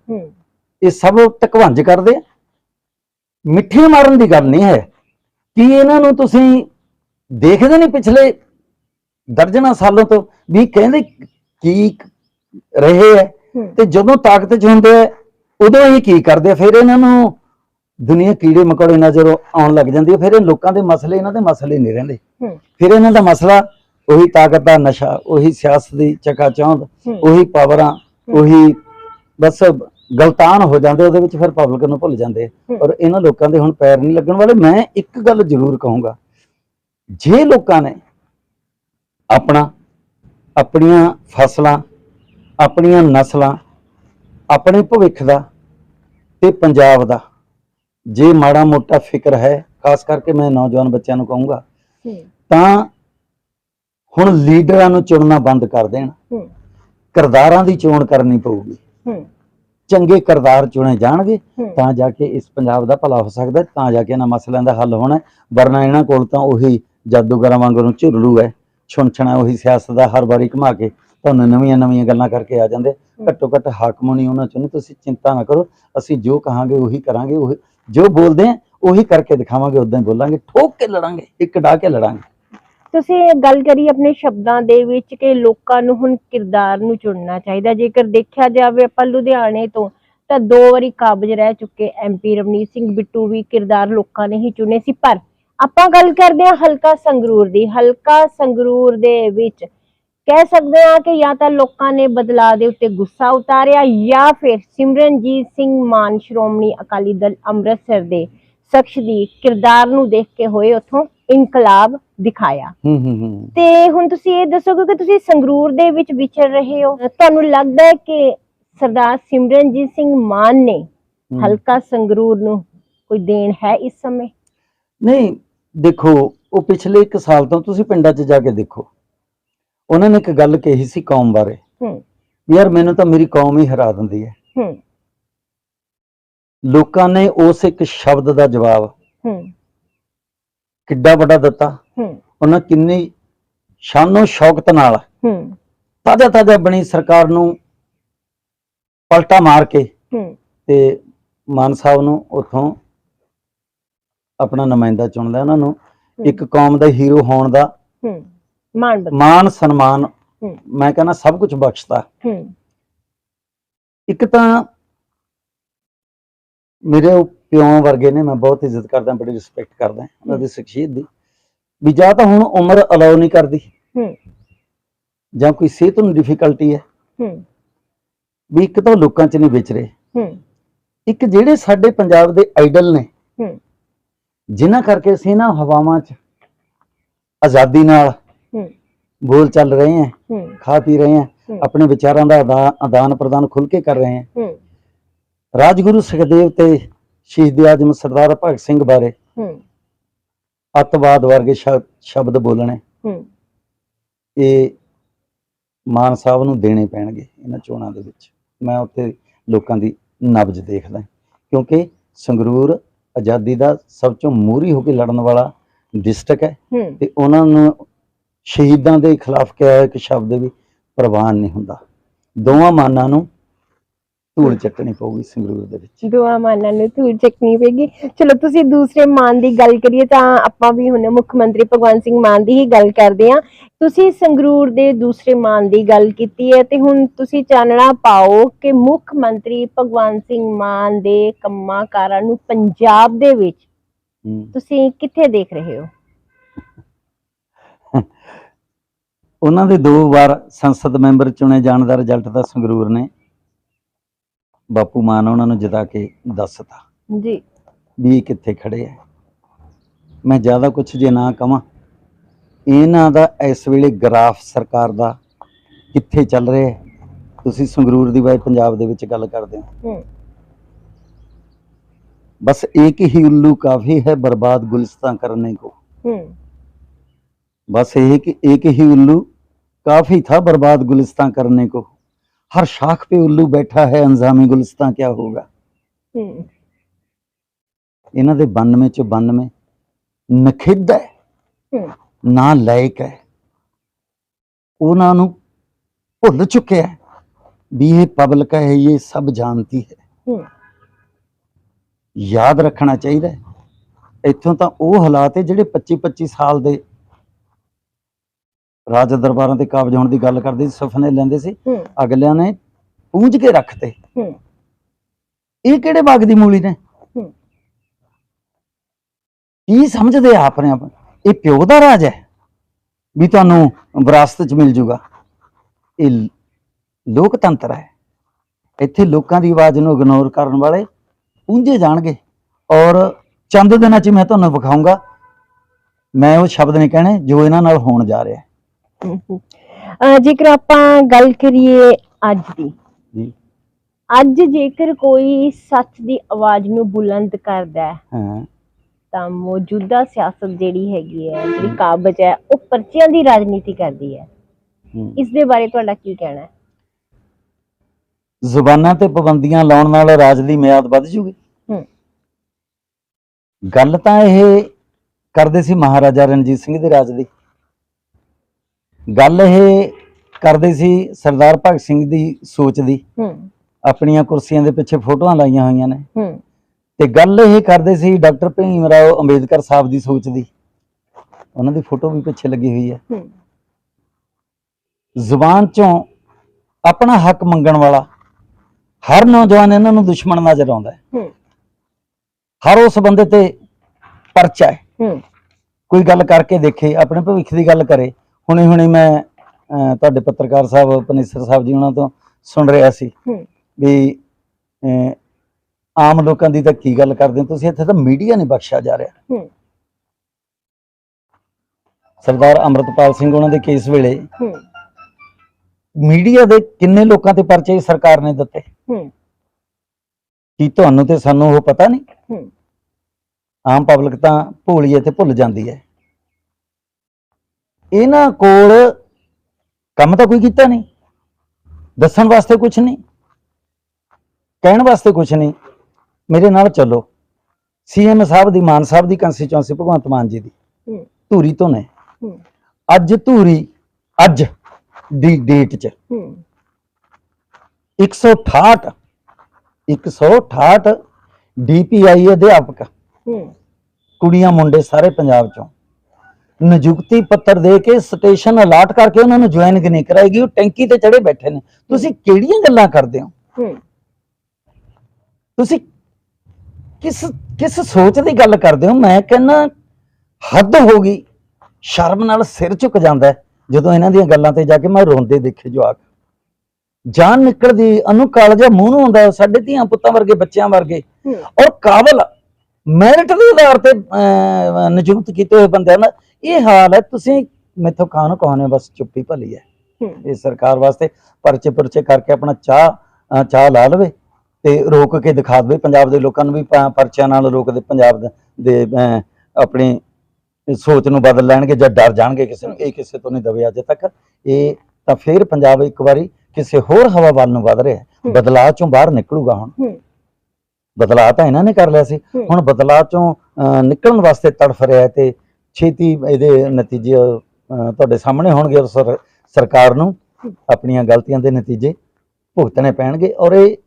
ਇਹ ਸਭ ਟਕਵੰਜ ਕਰਦੇ ਮਿੱਠੀ ਮਾਰਨ ਦੀ ਗੱਲ ਨਹੀਂ ਹੈ। ਕੀ ਇਹਨਾਂ ਨੂੰ ਤੁਸੀਂ ਦੇਖਦੇ ਨਹੀਂ ਪਿਛਲੇ ਦਰਜਨਾਂ ਸਾਲਾਂ ਤੋਂ ਵੀ ਕਹਿੰਦੇ ਕੀ ਰਹੇ ਹੈ ਹੂੰ। ਤੇ ਜਦੋਂ ਤਾਕਤ 'ਚ ਹੁੰਦੇ ਆ ਉਦੋਂ ਇਹ ਕੀ ਕਰਦੇ? ਫਿਰ ਇਹਨਾਂ ਨੂੰ ਦੁਨੀਆ ਕੀੜੇ ਮਕੌੜੇ ਨਜ਼ਰ ਆਉਣ ਲੱਗ ਜਾਂਦੀ ਹੈ। ਫਿਰ ਇਹ ਲੋਕਾਂ ਦੇ ਮਸਲੇ ਇਹਨਾਂ ਦੇ ਮਸਲੇ ਨਹੀਂ ਰਹਿੰਦੇ। ਹੂੰ। ਫਿਰ ਇਹਨਾਂ ਦਾ ਮਸਲਾ ਉਹੀ ਤਾਕਤ ਦਾ ਨਸ਼ਾ ਉਹੀ ਸਿਆਸਤ ਦੀ ਚਕਾਚੌਂਧ ਹੂੰ। ਉਹੀ ਪਾਵਰਾਂ ਉਹੀ ਬਸ ਗਲਤਾਨ ਹੋ ਜਾਂਦੇ ਉਹਦੇ ਵਿੱਚ ਫਿਰ ਪਬਲਿਕ ਨੂੰ ਭੁੱਲ ਜਾਂਦੇ ਹੂੰ। ਔਰ ਇਹਨਾਂ ਲੋਕਾਂ ਦੇ ਹੁਣ ਪੈਰ ਨਹੀਂ ਲੱਗਣ ਵਾਲੇ। ਮੈਂ ਇੱਕ ਗੱਲ ਜ਼ਰੂਰ ਕਹੂੰਗਾ ਜੇ ਲੋਕਾਂ ਨੇ ਆਪਣਾ ਆਪਣੀਆਂ ਫਸਲਾਂ ਆਪਣੀਆਂ ਨਸਲਾਂ ਆਪਣੇ ਭਵਿੱਖ ਦਾ ਤੇ ਪੰਜਾਬ ਦਾ। ਜੇ ਮਾੜਾ ਮੋਟਾ ਫਿਕਰ ਹੈ ਖਾਸ ਕਰਕੇ ਮੈਂ ਨੌਜਵਾਨ ਬੱਚਿਆਂ ਨੂੰ ਕਹੂੰਗਾ ਤਾਂ ਹੁਣ ਲੀਡਰਾਂ ਨੂੰ ਚੁਣਨਾ ਬੰਦ ਕਰ ਦੇਣ। ਕਿਰਦਾਰਾਂ ਦੀ ਚੋਣ ਕਰਨੀ ਪਊਗੀ। ਚੰਗੇ ਕਿਰਦਾਰ ਚੁਣੇ ਜਾਣਗੇ ਤਾਂ ਜਾ ਕੇ ਇਸ ਪੰਜਾਬ ਦਾ ਭਲਾ ਹੋ ਸਕਦਾ ਤਾਂ ਜਾ ਕੇ ਇਹਨਾਂ ਮਸਲਿਆਂ ਦਾ ਹੱਲ ਹੋਣਾ। ਵਰਨਾ ਇਹਨਾਂ ਕੋਲ ਤਾਂ ਉਹੀ ਜਾਦੂਗਰਾਂ ਵਾਂਗੂ ਝੁਰਲੂ ਹੈ। ਛੁਣਛਣਾ ਉਹੀ ਸਿਆਸਤ ਦਾ ਹਰ ਵਾਰੀ ਘੁਮਾ ਕੇ ਤੁਹਾਨੂੰ ਨਵੀਆਂ ਨਵੀਆਂ ਗੱਲਾਂ ਕਰਕੇ ਆ ਜਾਂਦੇ। ਘੱਟੋ ਘੱਟ ਹਾਕਮ ਨਹੀਂ ਉਹਨਾਂ ਚੋਂ ਤੁਸੀਂ ਚਿੰਤਾ ਨਾ ਕਰੋ। ਅਸੀਂ ਜੋ ਕਹਾਂਗੇ ਉਹੀ ਕਰਾਂਗੇ ਉਹ ਜੋ ਬੋਲਦੇ ਆ ਉਹੀ ਕਰਕੇ ਦਿਖਾਵਾਂਗੇ ਉਦਾਂ ਹੀ ਬੋਲਾਂਗੇ ਠੋਕ ਕੇ ਲੜਾਂਗੇ ਇੱਕ ਡਾ ਕੇ ਲੜਾਂਗੇ। ਤੁਸੀਂ ਗੱਲ ਕਰੀ ਆਪਣੇ ਸ਼ਬਦਾਂ ਦੇ ਵਿੱਚ ਕਿ ਲੋਕਾਂ ਨੂੰ ਹੁਣ ਕਿਰਦਾਰ ਨੂੰ ਚੁਣਨਾ ਚਾਹੀਦਾ। ਜੇਕਰ ਦੇਖਿਆ ਜਾਵੇ ਆਪਾਂ ਲੁਧਿਆਣੇ ਤੋਂ ਤਾਂ ਦੋ ਵਾਰੀ ਕਾਬਜ ਰਹਿ ਚੁੱਕੇ ਐਮਪੀ ਰਵਨੀਤ ਸਿੰਘ ਬਿੱਟੂ ਵੀ ਕਿਰਦਾਰ ਲੋਕਾਂ ਨੇ ਹੀ ਚੁਣੇ ਸੀ ਪਰ ਆਪਾਂ ਗੱਲ ਕਰਦੇ ਹਾਂ ਹਲਕਾ ਸੰਗਰੂਰ ਦੀ। ਹਲਕਾ ਸੰਗਰੂਰ ਦੇ ਵਿੱਚ ਕਹਿ ਸਕਦੇ ਹਾਂ ਕਿ ਜਾਂ ਤਾਂ ਲੋਕਾਂ ਨੇ ਬਦਲਾਅ ਦੇ ਉੱਤੇ ਗੁੱਸਾ ਉਤਾਰਿਆ ਜਾਂ ਫਿਰ ਸਿਮਰਨਜੀਤ ਸਿੰਘ ਮਾਨ ਸ਼੍ਰੋਮਣੀ ਅਕਾਲੀ ਦਲ ਅੰਮ੍ਰਿਤਸਰ ਦੇ ਸ਼ਖਸ ਦੀ ਕਿਰਦਾਰ ਨੂੰ ਦੇਖ ਕੇ ਹੋਏ ਉਥੋਂ ਇਨਕਲਾਬ ਦਿਖਾਇਆ। ਤੇ ਹੁਣ ਤੁਸੀਂ ਇਹ ਦੱਸੋਗੇ ਕਿ ਤੁਸੀਂ ਸੰਗਰੂਰ ਦੇ ਵਿੱਚ ਵਿਚਰ ਰਹੇ ਹੋ। ਤੁਹਾਨੂੰ ਲੱਗਦਾ ਹੈ ਕਿ ਸਰਦਾਰ ਸਿਮਰਨਜੀਤ ਸਿੰਘ ਮਾਨ ਨੇ। ਹਲਕਾ ਸੰਗਰੂਰ ਨੂੰ ਕੋਈ ਦੇਣ ਹੈ ਇਸ ਸਮੇਂ? ਨਹੀਂ ਦੇਖੋ ਉਹ ਪਿਛਲੇ 1 ਸਾਲ ਤੋਂ ਤੁਸੀਂ ਪਿੰਡਾਂ 'ਚ ਜਾ ਕੇ ਦੇਖੋ। ਉਹਨਾਂ ਨੇ ਇੱਕ ਗੱਲ ਕਹੀ ਸੀ ਕੌਮ ਬਾਰੇ। ਹੂੰ। ਯਾਰ ਮੈਨੂੰ ਤਾਂ ਮੇਰੀ ਕੌਮ ਹੀ ਹਰਾ ਦਿੰਦੀ ਹੈ। ਹੂੰ। ਲੋਕਾਂ ਨੇ ਉਸ ਇੱਕ ਸ਼ਬਦ ਦਾ ਜਵਾਬ ਹੂੰ। ਕਿੱਡਾ ਵੱਡਾ ਦਿੱਤਾ। ਹੂੰ। ਉਹਨਾਂ ਕਿੰਨੀ ਸ਼ਾਨੋ ਸ਼ੌਕਤ ਨਾਲ ਹੂੰ। ਤਾਜ਼ਾ ਤਾਜ਼ਾ ਬਣੀ ਸਰਕਾਰ ਨੂੰ ਪਲਟਾ ਮਾਰ ਕੇ ਹੂੰ। ਤੇ ਮਾਨ ਸਾਹਿਬ ਨੂੰ ਉੱਥੋਂ ਆਪਣਾ ਨੁਮਾਇੰਦਾ ਚੁਣਦਾ ਉਹਨਾਂ ਨੂੰ। ਇੱਕ ਕੌਮ ਦਾ ਹੀਰੋ ਹੋਣ ਦਾ ਹੂੰ। ਮਾਨ ਸਨਮਾਨ ਹੂੰ। ਮੈਂ ਕਹਿੰਦਾ ਸਭ ਕੁਝ ਬਖਸ਼ਦਾ। ਹੂੰ। ਇੱਕ ਤਾਂ ਮੇਰੇ ਉਹ ਪਿਓ ਵਰਗੇ ਨੇ ਮੈਂ ਬਹੁਤ ਇੱਜ਼ਤ ਕਰਦਾ ਬੜੀ ਰਿਸਪੈਕਟ ਕਰਦਾ ਉਹਨਾਂ ਦੀ ਸ਼ਖਸੀਅਤ ਦੀ। ਵੀ ਜਾਂ ਤਾਂ ਹੁਣ ਉਮਰ ਅਲਾਉ ਨਹੀਂ ਕਰਦੀ। ਹੂੰ। ਜਾਂ ਕੋਈ ਸਿਹਤ ਨੂੰ ਡਿਫਿਕਲਟੀ ਹੈ। ਹੂੰ। ਵੀ ਇੱਕ ਤਾਂ ਉਹ ਲੋਕਾਂ 'ਚ ਨਹੀਂ ਵਿਚਰੇ। ਹੂੰ। ਇੱਕ ਜਿਹੜੇ ਸਾਡੇ ਪੰਜਾਬ ਦੇ ਆਈਡਲ ਨੇ ਹੂੰ। ਜਿਨ੍ਹਾਂ ਕਰਕੇ ਅਸੀਂ ਨਾ ਹਵਾਵਾਂ 'ਚ ਆਜ਼ਾਦੀ ਨਾਲ ਬੋਲ ਚੱਲ ਰਹੇ ਹਾਂ ਖਾ ਪੀ ਰਹੇ ਹਾਂ। ਆਪਣੇ ਵਿਚਾਰਾਂ ਦਾ ਆਦਾ- ਆਦਾਨ ਪ੍ਰਦਾਨ ਖੁੱਲ ਕੇ ਕਰ ਰਹੇ ਹਾਂ। ਰਾਜਗੁਰੂ ਸੁਖਦੇਵ ਤੇ ਸ਼ਹੀਦ ਆਜਮ ਸਰਦਾਰ ਭਗਤ ਸਿੰਘ ਬਾਰੇ ਅੱਤਵਾਦ ਵਰਗੇ ਸ਼ਬ- ਸ਼ਬਦ ਬੋਲਣੇ। ਇਹ ਮਾਨ ਸਾਹਿਬ ਨੂੰ ਦੇਣੇ ਪੈਣਗੇ ਇਹਨਾਂ ਚੋਣਾਂ ਦੇ ਵਿੱਚ। ਮੈਂ ਉੱਥੇ ਲੋਕਾਂ ਦੀ ਨਬਜ ਦੇਖਦਾ ਕਿਉਂਕਿ ਸੰਗਰੂਰ ਆਜ਼ਾਦੀ ਦਾ ਸਭ ਤੋਂ ਮੂਹਰੀ ਹੋ ਕੇ ਲੜਨ ਵਾਲਾ ਡਿਸਟ੍ਰਿਕਟ ਹੈ। ਤੇ ਉਹਨਾਂ ਨੂੰ ਸ਼ਹੀਦਾਂ ਦੇ ਖਿਲਾਫ ਕਿਹਾ ਇੱਕ ਸ਼ਬਦ ਵੀ ਪ੍ਰਵਾਨ ਨਹੀਂ ਹੁੰਦਾ। ਦੋਵਾਂ ਮਾਨਾਂ ਨੂੰ ਧੂੜ ਚੱਟਣੀ ਪਊਗੀ ਸੰਗਰੂਰ ਦੇ ਵਿੱਚ। ਦੁਆ ਮਾਨਾਂ ਨੂੰ ਧੂੜ ਚੱਕਣੀ ਪੈਗੀ ਚਲੋ ਤੁਸੀਂ ਦੂਸਰੇ ਮਾਨ ਦੀ ਗੱਲ ਕਰੀਏ ਤਾਂ ਆਪਾਂ ਵੀ ਹੁਣ ਮੁੱਖ ਮੰਤਰੀ ਭਗਵੰਤ ਸਿੰਘ ਮਾਨ ਦੀ ਹੀ ਗੱਲ ਕਰਦੇ ਹਾਂ। ਤੁਸੀਂ ਸੰਗਰੂਰ ਦੇ ਦੂਸਰੇ ਮਾਨ ਦੀ ਗੱਲ ਕੀਤੀ ਹੈ ਤੇ ਹੁਣ ਤੁਸੀਂ ਚਾਨਣਾ ਪਾਓ ਕਿ ਮੁੱਖ ਮੰਤਰੀ ਭਗਵੰਤ ਸਿੰਘ ਮਾਨ ਦੇ ਕੰਮਾਂ ਕਾਰਾਂ ਨੂੰ ਪੰਜਾਬ ਦੇ ਵਿੱਚ। ਤੁਸੀਂ ਕਿੱਥੇ ਦੇਖ ਰਹੇ ਹੋ? ਉਹਨਾਂ ਦੇ ਦੋ ਵਾਰ ਸੰਸਦ ਮੈਂਬਰ ਚੁਣੇ ਜਾਣ ਦਾ ਰਿਜ਼ਲਟ ਤਾਂ ਸੰਗਰੂਰ ਨੇ। ਬਾਪੂ ਮਾਨ ਉਹਨਾਂ ਨੂੰ ਜਿਤਾ ਕੇ ਦੱਸਤਾ ਜੀ ਵੀ ਇਹ ਕਿੱਥੇ ਖੜੇ ਆ ਮੈਂ ਜ਼ਿਆਦਾ ਕੁਝ ਜੇ ਨਾ ਕਵਾਂ ਇਹਨਾਂ ਦਾ ਇਸ ਵੇਲੇ ਗ੍ਰਾਫ ਸਰਕਾਰ ਦਾ ਕਿੱਥੇ ਚੱਲ ਰਿਹਾ ਹੈ ਤੁਸੀਂ ਸੰਗਰੂਰ ਦੀ ਬਾਈ ਪੰਜਾਬ ਦੇ ਵਿੱਚ ਗੱਲ ਕਰਦੇ ਹੋ ਹੂੰ बस एक ही उल्लू काफी है बर्बाद गुलिस्तां करने को ਹੂੰ बस एक एक ही उल्लू काफी था बर्बाद गुलिस्तान करने को हर शाख पे उल्लू बैठा है अंजामी गुलिस्तान क्या होगा ਹੂੰ ਇਹਨਾਂ ਦੇ 92 ਚ 92 ਨਖਿੱਧ ਹੈ ਹੂੰ ਨਾ ਲਾਇਕ ਹੈ ਉਹਨਾਂ ਨੂੰ ਭੁੱਲ ਚੁੱਕਿਆ ਹੈ ਵੀ ਇਹ ਪਬਲਿਕ ਹੈ ਇਹ ਸਭ ਜਾਣਦੀ ਹੈ ਹੂੰ ਯਾਦ ਰੱਖਣਾ ਚਾਹੀਦਾ ਹੈ। ਇੱਥੋਂ ਤਾਂ ਉਹ ਹਾਲਾਤ ਹੈ ਜਿਹੜੇ 25 25 ਸਾਲ ਦੇ ਰਾਜ ਦਰਬਾਰਾਂ ਤੇ ਕਾਬਜ ਹੋਣ ਦੀ ਗੱਲ ਕਰਦੇ ਸੀ ਸੁਪਨੇ ਲੈਂਦੇ ਸੀ। ਅਗਲਿਆਂ ਨੇ ਪੂੰਝ ਕੇ ਰੱਖਤੇ। ਇਹ ਕਿਹੜੇ ਬਾਗ ਦੀ ਮੂਲੀ ਨੇ? ਕੀ ਸਮਝਦੇ ਆ ਆਪਣੇ ਆਪ? ਇਹ ਪਿਓ ਦਾ ਰਾਜ ਹੈ ਵੀ ਤੁਹਾਨੂੰ ਵਿਰਾਸਤ ਚ ਮਿਲ ਜੂਗਾ। ਇਹ ਲੋਕਤੰਤਰ ਹੈ। ਇੱਥੇ ਲੋਕਾਂ ਦੀ ਆਵਾਜ਼ ਨੂੰ ਇਗਨੋਰ ਕਰਨ ਵਾਲੇ ਪੂੰਝੇ ਜਾਣਗੇ। ਔਰ ਚੰਦ ਦਿਨਾਂ ਚ ਮੈਂ ਤੁਹਾਨੂੰ ਵਿਖਾਊਂਗਾ। ਮੈਂ ਉਹ ਸ਼ਬਦ ਨਹੀਂ ਕਹਿਣੇ ਜੋ ਇਹਨਾਂ ਨਾਲ ਹੋਣ ਜਾ ਰਿਹਾ ਜੇਕਰ ਆਪਾਂ ਗੱਲ ਕਰੀਏ ਅੱਜ ਦੀ ਜੀ। ਅੱਜ ਜੇਕਰ ਕੋਈ ਸੱਚ ਦੀ ਆਵਾਜ਼ ਨੂੰ ਬੁਲੰਦ ਕਰਦਾ ਹੈ ਹਾਂ। ਤਾਂ ਮੌਜੂਦਾ ਸਿਆਸਤ ਜਿਹੜੀ ਹੈਗੀ ਹੈ ਜਿਹੜੀ ਕਾਬਜ ਹੈ ਉਹ ਪਰਚਿਆਂ ਦੀ ਰਾਜਨੀਤੀ ਕਰਦੀ ਹੈ। ਇਸ ਦੇ ਬਾਰੇ ਤੁਹਾਡਾ ਕੀ ਕਹਿਣਾ ਹੈ? ਜ਼ੁਬਾਨਾਂ ਤੇ ਪਾਬੰਦੀਆਂ ਲਾਉਣ ਨਾਲ ਰਾਜ ਦੀ ਮਿਆਦ ਵੱਧ ਜੂਗੀ। ਗੱਲ ਤਾਂ ਇਹ ਕਰਦੇ ਸੀ ਮਹਾਰਾਜਾ ਰਣਜੀਤ ਸਿੰਘ ਦੇ ਰਾਜ ਦੀ। ਗੱਲ ਇਹ ਕਰਦੇ ਸੀ ਸਰਦਾਰ ਭਗਤ ਸਿੰਘ ਦੀ ਸੋਚ ਦੀ। ਹੂੰ। ਆਪਣੀਆਂ ਕੁਰਸੀਆਂ ਦੇ ਪਿੱਛੇ ਫੋਟੋਆਂ ਲਾਈਆਂ ਹੋਈਆਂ ਨੇ। ਹੂੰ। ਤੇ ਗੱਲ ਇਹ ਕਰਦੇ ਸੀ ਡਾਕਟਰ ਭੀਮ ਰਾਓ ਅੰਬੇਦਕਰ ਸਾਹਿਬ ਦੀ ਸੋਚ ਦੀ। ਉਹਨਾਂ ਦੀ ਫੋਟੋ ਵੀ ਪਿੱਛੇ ਲੱਗੀ ਹੋਈ ਹੈ। ਹੂੰ। ਜ਼ੁਬਾਨ ਚੋਂ ਆਪਣਾ ਹੱਕ ਮੰਗਣ ਵਾਲਾ ਹਰ ਨੌਜਵਾਨ ਇਹਨਾਂ ਨੂੰ ਦੁਸ਼ਮਣ ਨਜ਼ਰ ਆਉਂਦਾ ਹੈ। ਹਰ ਉਸ ਬੰਦੇ ਤੇ ਪਰਚਾ ਹੂੰ। ਕੋਈ ਗੱਲ ਕਰਕੇ ਦੇਖੇ ਆਪਣੇ ਭਵਿੱਖ ਦੀ ਗੱਲ ਕਰੇ ਹੁਣੇ ਹੁਣੇ ਮੈਂ ਅਹ, ਤੁਹਾਡੇ ਪੱਤਰਕਾਰ ਸਾਹਿਬ ਪਨੇਸਰ ਸਾਹਿਬ ਜੀ ਉਹਨਾਂ ਤੋਂ ਸੁਣ ਰਿਹਾ ਸੀ ਹੂੰ। ਵੀ ਅਹ, ਆਮ ਲੋਕਾਂ ਦੀ ਤਾਂ ਕੀ ਗੱਲ ਕਰਦੇ ਹੋ? ਤੁਸੀਂ ਇੱਥੇ ਤਾਂ ਮੀਡੀਆ ਨਹੀਂ ਬਖਸ਼ਿਆ ਜਾ ਰਿਹਾ। ਹੂੰ। ਸਰਦਾਰ ਅੰਮ੍ਰਿਤਪਾਲ ਸਿੰਘ ਉਹਨਾਂ ਦੇ ਕੇਸ ਵੇਲੇ ਹੂੰ। ਮੀਡੀਆ ਦੇ ਕਿੰਨੇ ਲੋਕਾਂ ਤੇ ਪਰਚੇ ਸਰਕਾਰ ਨੇ ਦਿੱਤੇ? ਹੂੰ। ਕੀ ਤੁਹਾਨੂੰ ਤੇ ਸਾਨੂੰ ਉਹ ਪਤਾ ਨਹੀਂ? ਹੂੰ। ਆਮ ਪਬਲਿਕ ਤਾਂ ਭੋਲੀ ਹੈ ਤੇ ਭੁੱਲ ਜਾਂਦੀ ਹੈ। ਇਹਨਾਂ ਕੋਲ ਕੰਮ ਤਾਂ ਕੋਈ ਕੀਤਾ ਨਹੀਂ ਦੱਸਣ ਵਾਸਤੇ ਕੁਝ ਨਹੀਂ ਕਹਿਣ ਵਾਸਤੇ ਕੁਝ ਨਹੀਂ। ਮੇਰੇ ਨਾਲ ਚੱਲੋ। ਸੀਐਮ ਸਾਹਿਬ ਦੀ ਮਾਨ ਸਾਹਿਬ ਦੀ ਕੰਸਟੀਚੁਐਂਸੀ ਭਗਵੰਤ ਮਾਨ ਜੀ ਦੀ। ਧੂਰੀ ਤੋਂ ਨੇ। ਅੱਜ ਧੂਰੀ ਅੱਜ ਦੀ ਡੇਟ 'ਚ। ਹੂੰ। 168 168 ਡੀਪੀਆਈ ਅਧਿਆਪਕ। ਕੁੜੀਆਂ ਮੁੰਡੇ ਸਾਰੇ ਪੰਜਾਬ ਚੋਂ। ਨਿਯੁਕਤੀ ਪੱਤਰ ਦੇ ਕੇ ਸਟੇਸ਼ਨ ਅਲਾਟ ਕਰਕੇ ਉਹਨਾਂ ਨੂੰ ਜੁਆਇਨ ਨਹੀਂ ਕਰਾਏਗੀ ਉਹ ਟੈਂਕੀ ਤੇ ਚੜੇ ਬੈਠੇ ਨੇ। ਤੁਸੀਂ ਕਿਹੜੀਆਂ ਗੱਲਾਂ ਕਰਦੇ ਹੋ? ਤੁਸੀਂ ਕਿਸ ਕਿਸ ਸੋਚ ਦੀ ਗੱਲ ਕਰਦੇ ਹੋ? ਮੈਂ ਕਹਿੰਨਾ ਹੱਦ ਹੋ ਗਈ। ਸ਼ਰਮ ਨਾਲ ਸਿਰ ਝੁਕ ਜਾਂਦਾ ਜਦੋਂ ਇਹਨਾਂ ਦੀਆਂ ਗੱਲਾਂ ਤੇ ਜਾ ਕੇ ਮੈਂ ਰੋਂਦੇ ਦੇਖੇ ਜਵਾਕ। ਜਾਨ ਨਿਕਲਦੀ ਅਨੂ ਕਾਲਜਾ ਮੂੰਹ ਨੂੰ ਆਉਂਦਾ ਸਾਡੇ ਧੀਆਂ ਪੁੱਤਾਂ ਵਰਗੇ ਬੱਚਿਆਂ ਵਰਗੇ। ਔਰ ਕਾਬਲ ਮੈਰਿਟ ਦੇ ਆਧਾਰ ਤੇ ਨਿਯੁਕਤ ਕੀਤੇ ਹੋਏ ਬੰਦਿਆਂ ਦਾ ਇਹ ਹਾਲ ਹੈ ਤੁਸੀਂ ਮੈਥੋਂ ਕਾਹਨੂੰ ਕਹਾਣੇ ਬਸ ਚੁੱਪੀ ਭਲੀ ਹੈ। ਇਹ ਸਰਕਾਰ ਵਾਸਤੇ ਪਰਚੇ ਪੁਰਚੇ ਕਰਕੇ ਆਪਣਾ ਚਾਹ ਚਾਹ ਲਾ ਲਵੇ ਤੇ ਰੋਕ ਕੇ ਦਿਖਾ ਦੇਵੇ। ਪੰਜਾਬ ਦੇ ਲੋਕਾਂ ਨੂੰ ਵੀ ਪਰਚਿਆਂ ਨਾਲ ਰੋਕ ਦੇ ਪੰਜਾਬ ਦੇ- ਆਪਣੀ ਸੋਚ ਨੂੰ ਬਦਲ ਲੈਣਗੇ ਜਾਂ ਡਰ ਜਾਣਗੇ ਕਿਸੇ ਨੂੰ। ਇਹ ਕਿਸੇ ਤੋਂ ਨਹੀਂ ਦਵੇ ਅਜੇ ਤੱਕ। ਇਹ ਤਾਂ ਫਿਰ ਪੰਜਾਬ ਇੱਕ ਵਾਰੀ ਕਿਸੇ ਹੋਰ ਹਵਾ ਵੱਲ ਨੂੰ ਵਧ ਰਿਹਾ। ਬਦਲਾਅ ਚੋਂ ਬਾਹਰ ਨਿਕਲੂਗਾ ਹੁਣ। ਬਦਲਾਅ ਤਾਂ ਇਹਨਾਂ ਨੇ ਕਰ ਲਿਆ ਸੀ। ਹੁਣ ਬਦਲਾਅ ਚੋਂ ਨਿਕਲਣ ਵਾਸਤੇ ਤੜਫ ਰਿਹਾ ਤੇ ਛੇਤੀ ਇਹਦੇ ਨਤੀਜੇ ਤੁਹਾਡੇ ਸਾਹਮਣੇ ਹੋਣਗੇ ਔਰ ਸਰ- ਸਰਕਾਰ ਨੂੰ ਆਪਣੀਆਂ ਗਲਤੀਆਂ ਦੇ ਨਤੀਜੇ ਭੁਗਤਣੇ ਪੈਣਗੇ। ਔਰ ਇਹ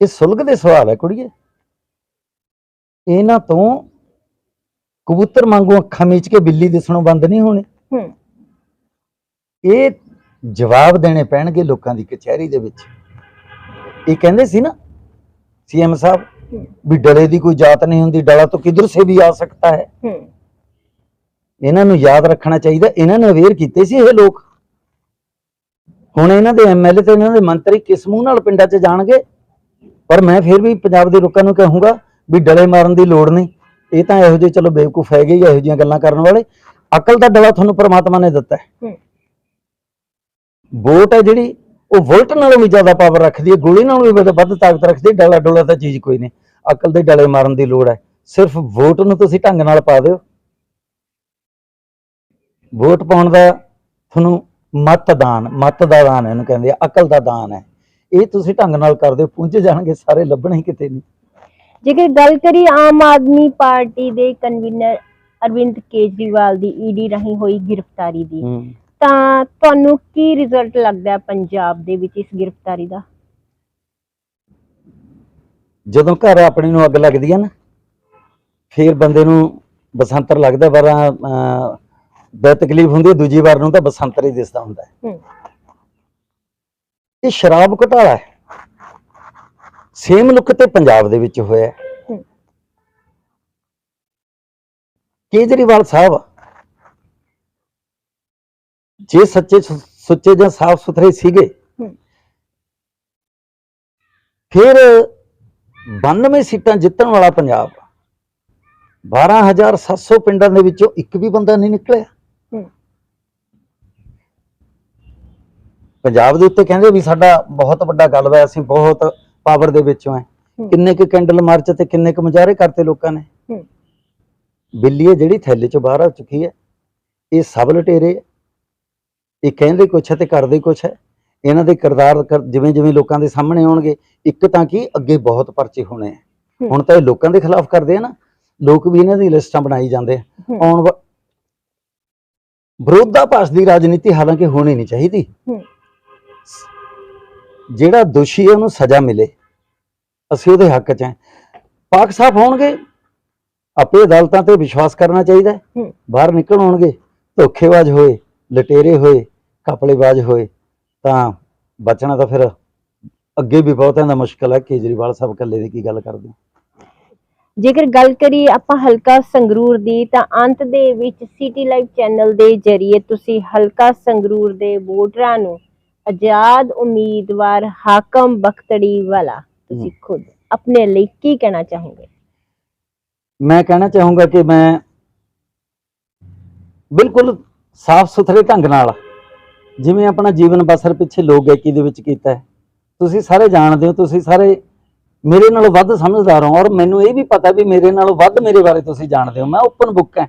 ਇਹ ਸੁਲਗਦੇ ਸਵਾਲ ਹੈ ਕੁੜੀਏ। ਇਹਨਾਂ ਤੋਂ ਕਬੂਤਰ ਵਾਂਗੂ ਅੱਖਾਂ ਮੀਚ ਕੇ ਬਿੱਲੀ ਦਿਸਣੋਂ ਬੰਦ ਨਹੀਂ ਹੋਣੇ। ਇਹ ਜਵਾਬ ਦੇਣੇ ਪੈਣਗੇ ਲੋਕਾਂ ਦੀ ਕਚਹਿਰੀ ਦੇ ਵਿੱਚ। ਇਹ ਕਹਿੰਦੇ ਸੀ ਨਾ ਸੀਐਮ ਸਾਹਿਬ ਵੀ ਡਲੇ ਦੀ ਕੋਈ ਜਾਤ ਨਹੀਂ ਹੁੰਦੀ ਡਲਾ ਤਾਂ ਕਿਧਰ ਸੇ ਵੀ ਆ ਸਕਤਾ ਹੈ? ਹੂੰ। ਇਹਨਾਂ ਨੂੰ ਯਾਦ ਰੱਖਣਾ ਚਾਹੀਦਾ ਇਹਨਾਂ ਨੇ ਅਵੇਅਰ ਕੀਤੇ ਸੀ ਇਹ ਲੋਕ। ਹੁਣ ਇਹਨਾਂ ਦੇ ਐਮਐਲਏ ਤੇ ਇਹਨਾਂ ਦੇ ਮੰਤਰੀ ਕਿਸ ਮੂੰਹ ਨਾਲ ਪਿੰਡਾਂ 'ਚ ਜਾਣਗੇ? ਪਰ ਮੈਂ ਫਿਰ ਵੀ ਪੰਜਾਬ ਦੇ ਲੋਕਾਂ ਨੂੰ ਕਹੂੰਗਾ ਵੀ ਡਲੇ ਮਾਰਨ ਦੀ ਲੋੜ ਨਹੀਂ। ਇਹ ਤਾਂ ਇਹੋ ਜਿਹੇ ਚਲੋ ਬੇਵਕੂਫ ਹੈਗੇ ਹੀ ਇਹੋ ਜਿਹੀਆਂ ਗੱਲਾਂ ਕਰਨ ਵਾਲੇ। ਅਕਲ ਦਾ ਡਲਾ ਤੁਹਾਨੂੰ ਪ੍ਰਮਾਤਮਾ ਨੇ ਦਿੱਤਾ ਹੈ। ਵੋਟ ਹੈ ਜਿਹੜੀ ਉਹ ਵੋਲਟ ਨਾਲੋਂ ਵੀ ਜ਼ਿਆਦਾ ਪਾਵਰ ਰੱਖਦੀ ਹੈ ਗੋਲੀ ਨਾਲੋਂ ਵੀ ਵੱਧ ਤਾਕਤ ਰੱਖਦੀ ਹੈ ਡਲਾ ਡੋਲਾ ਤਾਂ ਚੀਜ਼ ਕੋਈ ਨਹੀਂ। ਅਕਲ ਦੇ ਡਲੇ ਮਾਰਨ ਦੀ ਲੋੜ ਹੈ। ਸਿਰਫ ਵੋਟ ਨੂੰ ਤੁਸੀਂ ਢੰਗ ਨਾਲ ਪਾ ਦਿਓ। ਵੋਟ ਪਾਉਣ ਦਾ ਤੁਹਾਨੂੰ ਮਤਦਾਨ ਮਤ ਦਾ ਦਾਨ ਇਹਨੂੰ ਕਹਿੰਦੇ ਆ ਅਕਲ ਦਾ ਦਾਨ ਹੈ। ਇਹ ਤੁਸੀਂ ਢੰਗ ਨਾਲ ਕਰਦੇ ਹੋ ਪੁੰਜ ਜਾਣਗੇ ਸਾਰੇ ਲੱਭਣੇ ਕਿਤੇ ਨਹੀਂ। ਜੇਕਰ ਗੱਲ ਕਰੀ ਆਮ ਆਦਮੀ ਪਾਰਟੀ ਦੇ ਕਨਵੀਨਰ ਅਰਵਿੰਦ ਕੇਜਰੀਵਾਲ ਦੀ ਈਡੀ ਰਾਹੀਂ ਹੋਈ ਗ੍ਰਿਫਤਾਰੀ ਦੀ ਤਾਂ ਤੁਹਾਨੂੰ ਕੀ ਰਿਜ਼ਲਟ ਲੱਗਦਾ ਹੈ ਪੰਜਾਬ ਦੇ ਵਿੱਚ ਇਸ ਗ੍ਰਿਫਤਾਰੀ ਦਾ? ਜਦੋਂ ਘਰ ਆਪਣੇ ਨੂੰ ਅੱਗ ਲੱਗਦੀ ਹੈ ਨਾ ਫਿਰ ਬੰਦੇ ਨੂੰ ਬਸੰਤਰ ਲੱਗਦਾ ਪਰ ਬੇ ਤਕਲੀਫ ਹੁੰਦੀ ਹੈ ਦੂਜੀ ਵਾਰ ਨੂੰ ਤਾਂ ਬਸੰਤਰ ਹੀ ਦਿਸਦਾ ਹੁੰਦਾ ਹੈ। ਇਹ ਸ਼ਰਾਬ ਘੁਟਾਲਾ ਹੈ। ਸੇਮ ਲੁੱਕ ਤੇ ਪੰਜਾਬ ਦੇ ਵਿੱਚ ਹੋਇਆ। ਕੇਜਰੀਵਾਲ ਸਾਹਿਬ ਜੇ ਸੱਚੇ ਸੁੱਚੇ ਜਾਂ ਸਾਫ਼ ਸੁਥਰੇ ਸੀਗੇ। ਫਿਰ 92 ਸੀਟਾਂ ਜਿੱਤਣ ਵਾਲਾ ਪੰਜਾਬ 12700 ਪਿੰਡਾਂ ਦੇ ਵਿੱਚੋਂ ਇੱਕ ਵੀ ਬੰਦਾ ਨਹੀਂ ਨਿਕਲਿਆ। ਪੰਜਾਬ ਦੇ ਉੱਤੇ ਕਹਿੰਦੇ ਵੀ ਸਾਡਾ ਬਹੁਤ ਵੱਡਾ ਗੱਲ ਹੈ ਅਸੀਂ ਬਹੁਤ ਪਾਵਰ ਦੇ ਵਿੱਚੋਂ ਹੈ। ਕਿੰਨੇ ਕੁ ਕੈਂਡਲ ਮਾਰਚ ਤੇ ਕਿੰਨੇ ਕੁ ਮੁਜ਼ਾਹਰੇ ਕਰਤੇ ਲੋਕਾਂ ਨੇ। ਬਿੱਲੀ ਹੈ ਜਿਹੜੀ ਥੈਲੇ ਚੋਂ ਬਾਹਰ ਆ ਚੁੱਕੀ ਹੈ ਇਹ ਸਭ ਲਟੇਰੇ। ਇਹ ਕਹਿੰਦੇ ਕੁਛ ਹੈ ਤੇ ਕਰਦੇ ਕੁਛ ਹੈ ਇਹਨਾਂ ਦੇ ਕਿਰਦਾਰ ਕਰ- ਜਿਵੇਂ ਜਿਵੇਂ ਲੋਕਾਂ ਦੇ ਸਾਹਮਣੇ ਆਉਣਗੇ ਇੱਕ ਤਾਂ ਕੀ ਅੱਗੇ ਬਹੁਤ ਪਰਚੇ ਹੋਣੇ ਆ ਹੂੰ। ਹੁਣ ਤਾਂ ਇਹ ਲੋਕਾਂ ਦੇ ਖਿਲਾਫ ਕਰਦੇ ਆ ਨਾ ਲੋਕ ਵੀ ਇਹਨਾਂ ਦੀ ਲਿਸਟਾਂ ਬਣਾਈ ਜਾਂਦੇ ਆ। ਆਉਣ ਵਿਰੋਧਾਭਾਸ ਦੀ ਰਾਜਨੀਤੀ ਹਾਲਾਂਕਿ ਹੋਣੀ ਨਹੀਂ ਚਾਹੀਦੀ। ਜਿਹੜਾ ਦੋਸ਼ੀ ਹੈ ਉਹਨੂੰ ਸਜ਼ਾ ਮਿਲੇ ਅਸੀਂ ਉਹਦੇ ਹੱਕ 'ਚ ਹਾਂ ਪਾਕ ਸਾਫ਼ ਹੋਣਗੇ ਆਪੇ ਅਦਾਲਤਾਂ ਤੇ ਵਿਸ਼ਵਾਸ ਕਰਨਾ ਚਾਹੀਦਾ ਹੈ। ਬਾਹਰ ਨਿਕਲ ਆਉਣਗੇ ਧੋਖੇਬਾਜ਼ ਹੋਏ ਲਟੇਰੇ ਹੋਏ ਕਪੜੇਬਾਜ਼ ਹੋਏ ਤਾਂ ਬਚਣਾ ਤਾਂ ਫਿਰ ਅੱਗੇ ਵੀ ਬਹੁਤਾਂ ਦਾ ਮੁਸ਼ਕਲ ਹੈ ਕੇਜਰੀਵਾਲ ਸਾਹਿਬ ਇਕੱਲੇ ਦੀ ਕੀ ਗੱਲ ਕਰਦੇ? ਜੇਕਰ ਗੱਲ ਕਰੀਏ ਆਪਾਂ ਹਲਕਾ ਸੰਗਰੂਰ ਦੀ ਤਾਂ ਅੰਤ ਦੇ ਵਿੱਚ ਸਿਟੀ ਲਾਈਵ ਚੈਨਲ ਦੇ ਜ਼ਰੀਏ ਤੁਸੀਂ ਹਲਕਾ ਸੰਗਰੂਰ ਦੇ ਵੋਟਰਾਂ ਨੂੰ ਆਜ਼ਾਦ ਉਮੀਦਵਾਰ ਹਾਕਮ ਬਖਤੜੀ ਵਾਲਾ ਤੁਸੀਂ ਖੁਦ ਆਪਣੇ ਲਈ ਕੀ ਕਹਿਣਾ ਚਾਹੋਗੇ? ਮੈਂ ਕਹਿਣਾ ਚਾਹੂੰਗਾ ਕਿ ਮੈਂ ਬਿਲਕੁਲ ਸਾਫ਼ ਸੁਥਰੇ ਢੰਗ ਨਾਲ ਜਿਵੇਂ ਆਪਣਾ ਜੀਵਨ ਬਸਰ ਪਿੱਛੇ ਲੋਕ ਗਾਇਕੀ ਦੇ ਵਿੱਚ ਕੀਤਾ ਹੈ। ਤੁਸੀਂ ਸਾਰੇ ਜਾਣਦੇ ਹੋ ਤੁਸੀਂ ਸਾਰੇ ਮੇਰੇ ਨਾਲੋਂ ਵੱਧ ਸਮਝਦਾਰ ਹੋ ਔਰ ਮੈਨੂੰ ਇਹ ਵੀ ਪਤਾ ਵੀ ਮੇਰੇ ਨਾਲੋਂ ਵੱਧ ਮੇਰੇ ਬਾਰੇ ਤੁਸੀਂ ਜਾਣਦੇ ਹੋ। ਮੈਂ ਓਪਨ ਬੁੱਕ ਹਾਂ।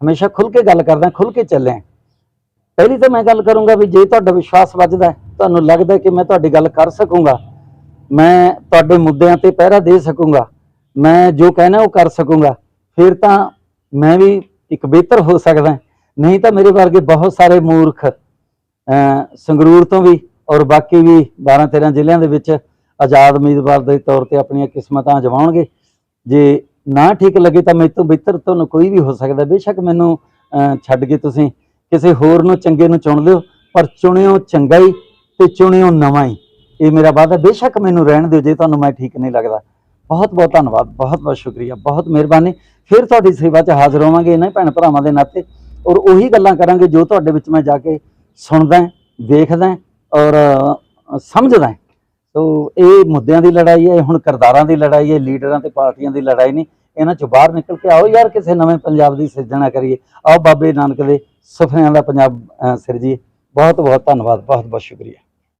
ਹਮੇਸ਼ਾ ਖੁੱਲ ਕੇ ਗੱਲ ਕਰਦਾ ਖੁੱਲ ਕੇ ਚੱਲਿਆ। ਪਹਿਲੀ ਤਾਂ ਮੈਂ ਗੱਲ ਕਰੂੰਗਾ ਵੀ ਜੇ ਤੁਹਾਡਾ ਵਿਸ਼ਵਾਸ ਵੱਜਦਾ ਤੁਹਾਨੂੰ ਲੱਗਦਾ ਕਿ ਮੈਂ ਤੁਹਾਡੀ ਗੱਲ ਕਰ ਸਕੂੰਗਾ? ਮੈਂ ਤੁਹਾਡੇ ਮੁੱਦਿਆਂ ਤੇ ਪਹਿਰਾ ਦੇ ਸਕੂੰਗਾ। ਮੈਂ ਜੋ ਕਹਿਣਾ ਉਹ ਕਰ ਸਕੂੰਗਾ। ਫਿਰ ਤਾਂ ਮੈਂ ਵੀ ਇੱਕ ਬਿਹਤਰ ਹੋ ਸਕਦਾ ਨਹੀਂ ਤਾਂ ਮੇਰੇ ਵਰਗੇ ਬਹੁਤ ਸਾਰੇ ਮੂਰਖ ਸੰਗਰੂਰ ਤੋਂ ਵੀ ਔਰ ਬਾਕੀ ਵੀ 12 13 ਜ਼ਿਲ੍ਹਿਆਂ ਦੇ ਵਿੱਚ ਆਜ਼ਾਦ ਉਮੀਦਵਾਰ ਦੇ ਤੌਰ ਤੇ ਆਪਣੀਆਂ ਕਿਸਮਤਾਂ ਅਜਮਾਉਣਗੇ। ਜੇ ਨਾ ਠੀਕ ਲੱਗੇ ਤਾਂ ਮੇਰੇ ਤੋਂ ਬਿਹਤਰ ਤੁਹਾਨੂੰ ਕੋਈ ਵੀ ਹੋ ਸਕਦਾ। ਬੇਸ਼ੱਕ ਮੈਨੂੰ, ਅਹ, ਛੱਡ ਕੇ ਤੁਸੀਂ ਕਿਸੇ ਹੋਰ ਨੂੰ, ਚੰਗੇ ਨੂੰ ਚੁਣ ਲਿਓ, ਪਰ ਚੁਣਿਓ ਚੰਗਾ ਹੀ। ਤੇ ਚੁਣਿਓ ਨਵਾਂ ਹੀ। ਇਹ ਮੇਰਾ ਵਾਅਦਾ ਬੇਸ਼ੱਕ ਮੈਨੂੰ ਰਹਿਣ ਦਿਓ, ਜੇ ਤੁਹਾਨੂੰ ਮੈਂ ਠੀਕ ਨਹੀਂ ਲੱਗਦਾ। ਬਹੁਤ ਬਹੁਤ ਧੰਨਵਾਦ। ਬਹੁਤ ਬਹੁਤ ਸ਼ੁਕਰੀਆ। ਬਹੁਤ ਮਿਹਰਬਾਨੀ। ਫਿਰ ਤੁਹਾਡੀ ਸੇਵਾ 'ਚ ਹਾਜ਼ਰ ਹੋਵਾਂਗੇ ਇਹਨਾਂ ਭੈਣ ਭਰਾਵਾਂ ਦੇ ਨਾਤੇ ਔਰ ਉਹੀ ਗੱਲਾਂ ਕਰਾਂਗੇ ਜੋ ਤੁਹਾਡੇ ਵਿੱਚ ਮੈਂ ਜਾ ਕੇ ਸੁਣਦਾ ਦੇਖਦਾ ਔਰ ਸਮਝਦਾ ਸੋ ਇਹ ਮੁੱਦਿਆਂ ਦੀ ਲੜਾਈ ਹੈ ਹੁਣ ਕਿਰਦਾਰਾਂ ਦੀ ਲੜਾਈ ਹੈ, ਲੀਡਰਾਂ ਤੇ ਪਾਰਟੀਆਂ ਦੀ ਲੜਾਈ ਨਹੀਂ। ਇਹਨਾਂ ਚੋਂ ਬਾਹਰ ਨਿਕਲ ਕੇ ਆਓ ਯਾਰ, ਕਿਸੇ ਨਵੇਂ ਪੰਜਾਬ ਦੀ ਸਿਰਜਣਾ ਕਰੀਏ। ਆਓ ਬਾਬੇ ਨਾਨਕ ਦੇ ਸੁਪਨਿਆਂ ਦਾ ਪੰਜਾਬ ਸਿਰਜੀਏ। ਬਹੁਤ ਬਹੁਤ ਧੰਨਵਾਦ। ਬਹੁਤ ਬਹੁਤ ਸ਼ੁਕਰੀਆ।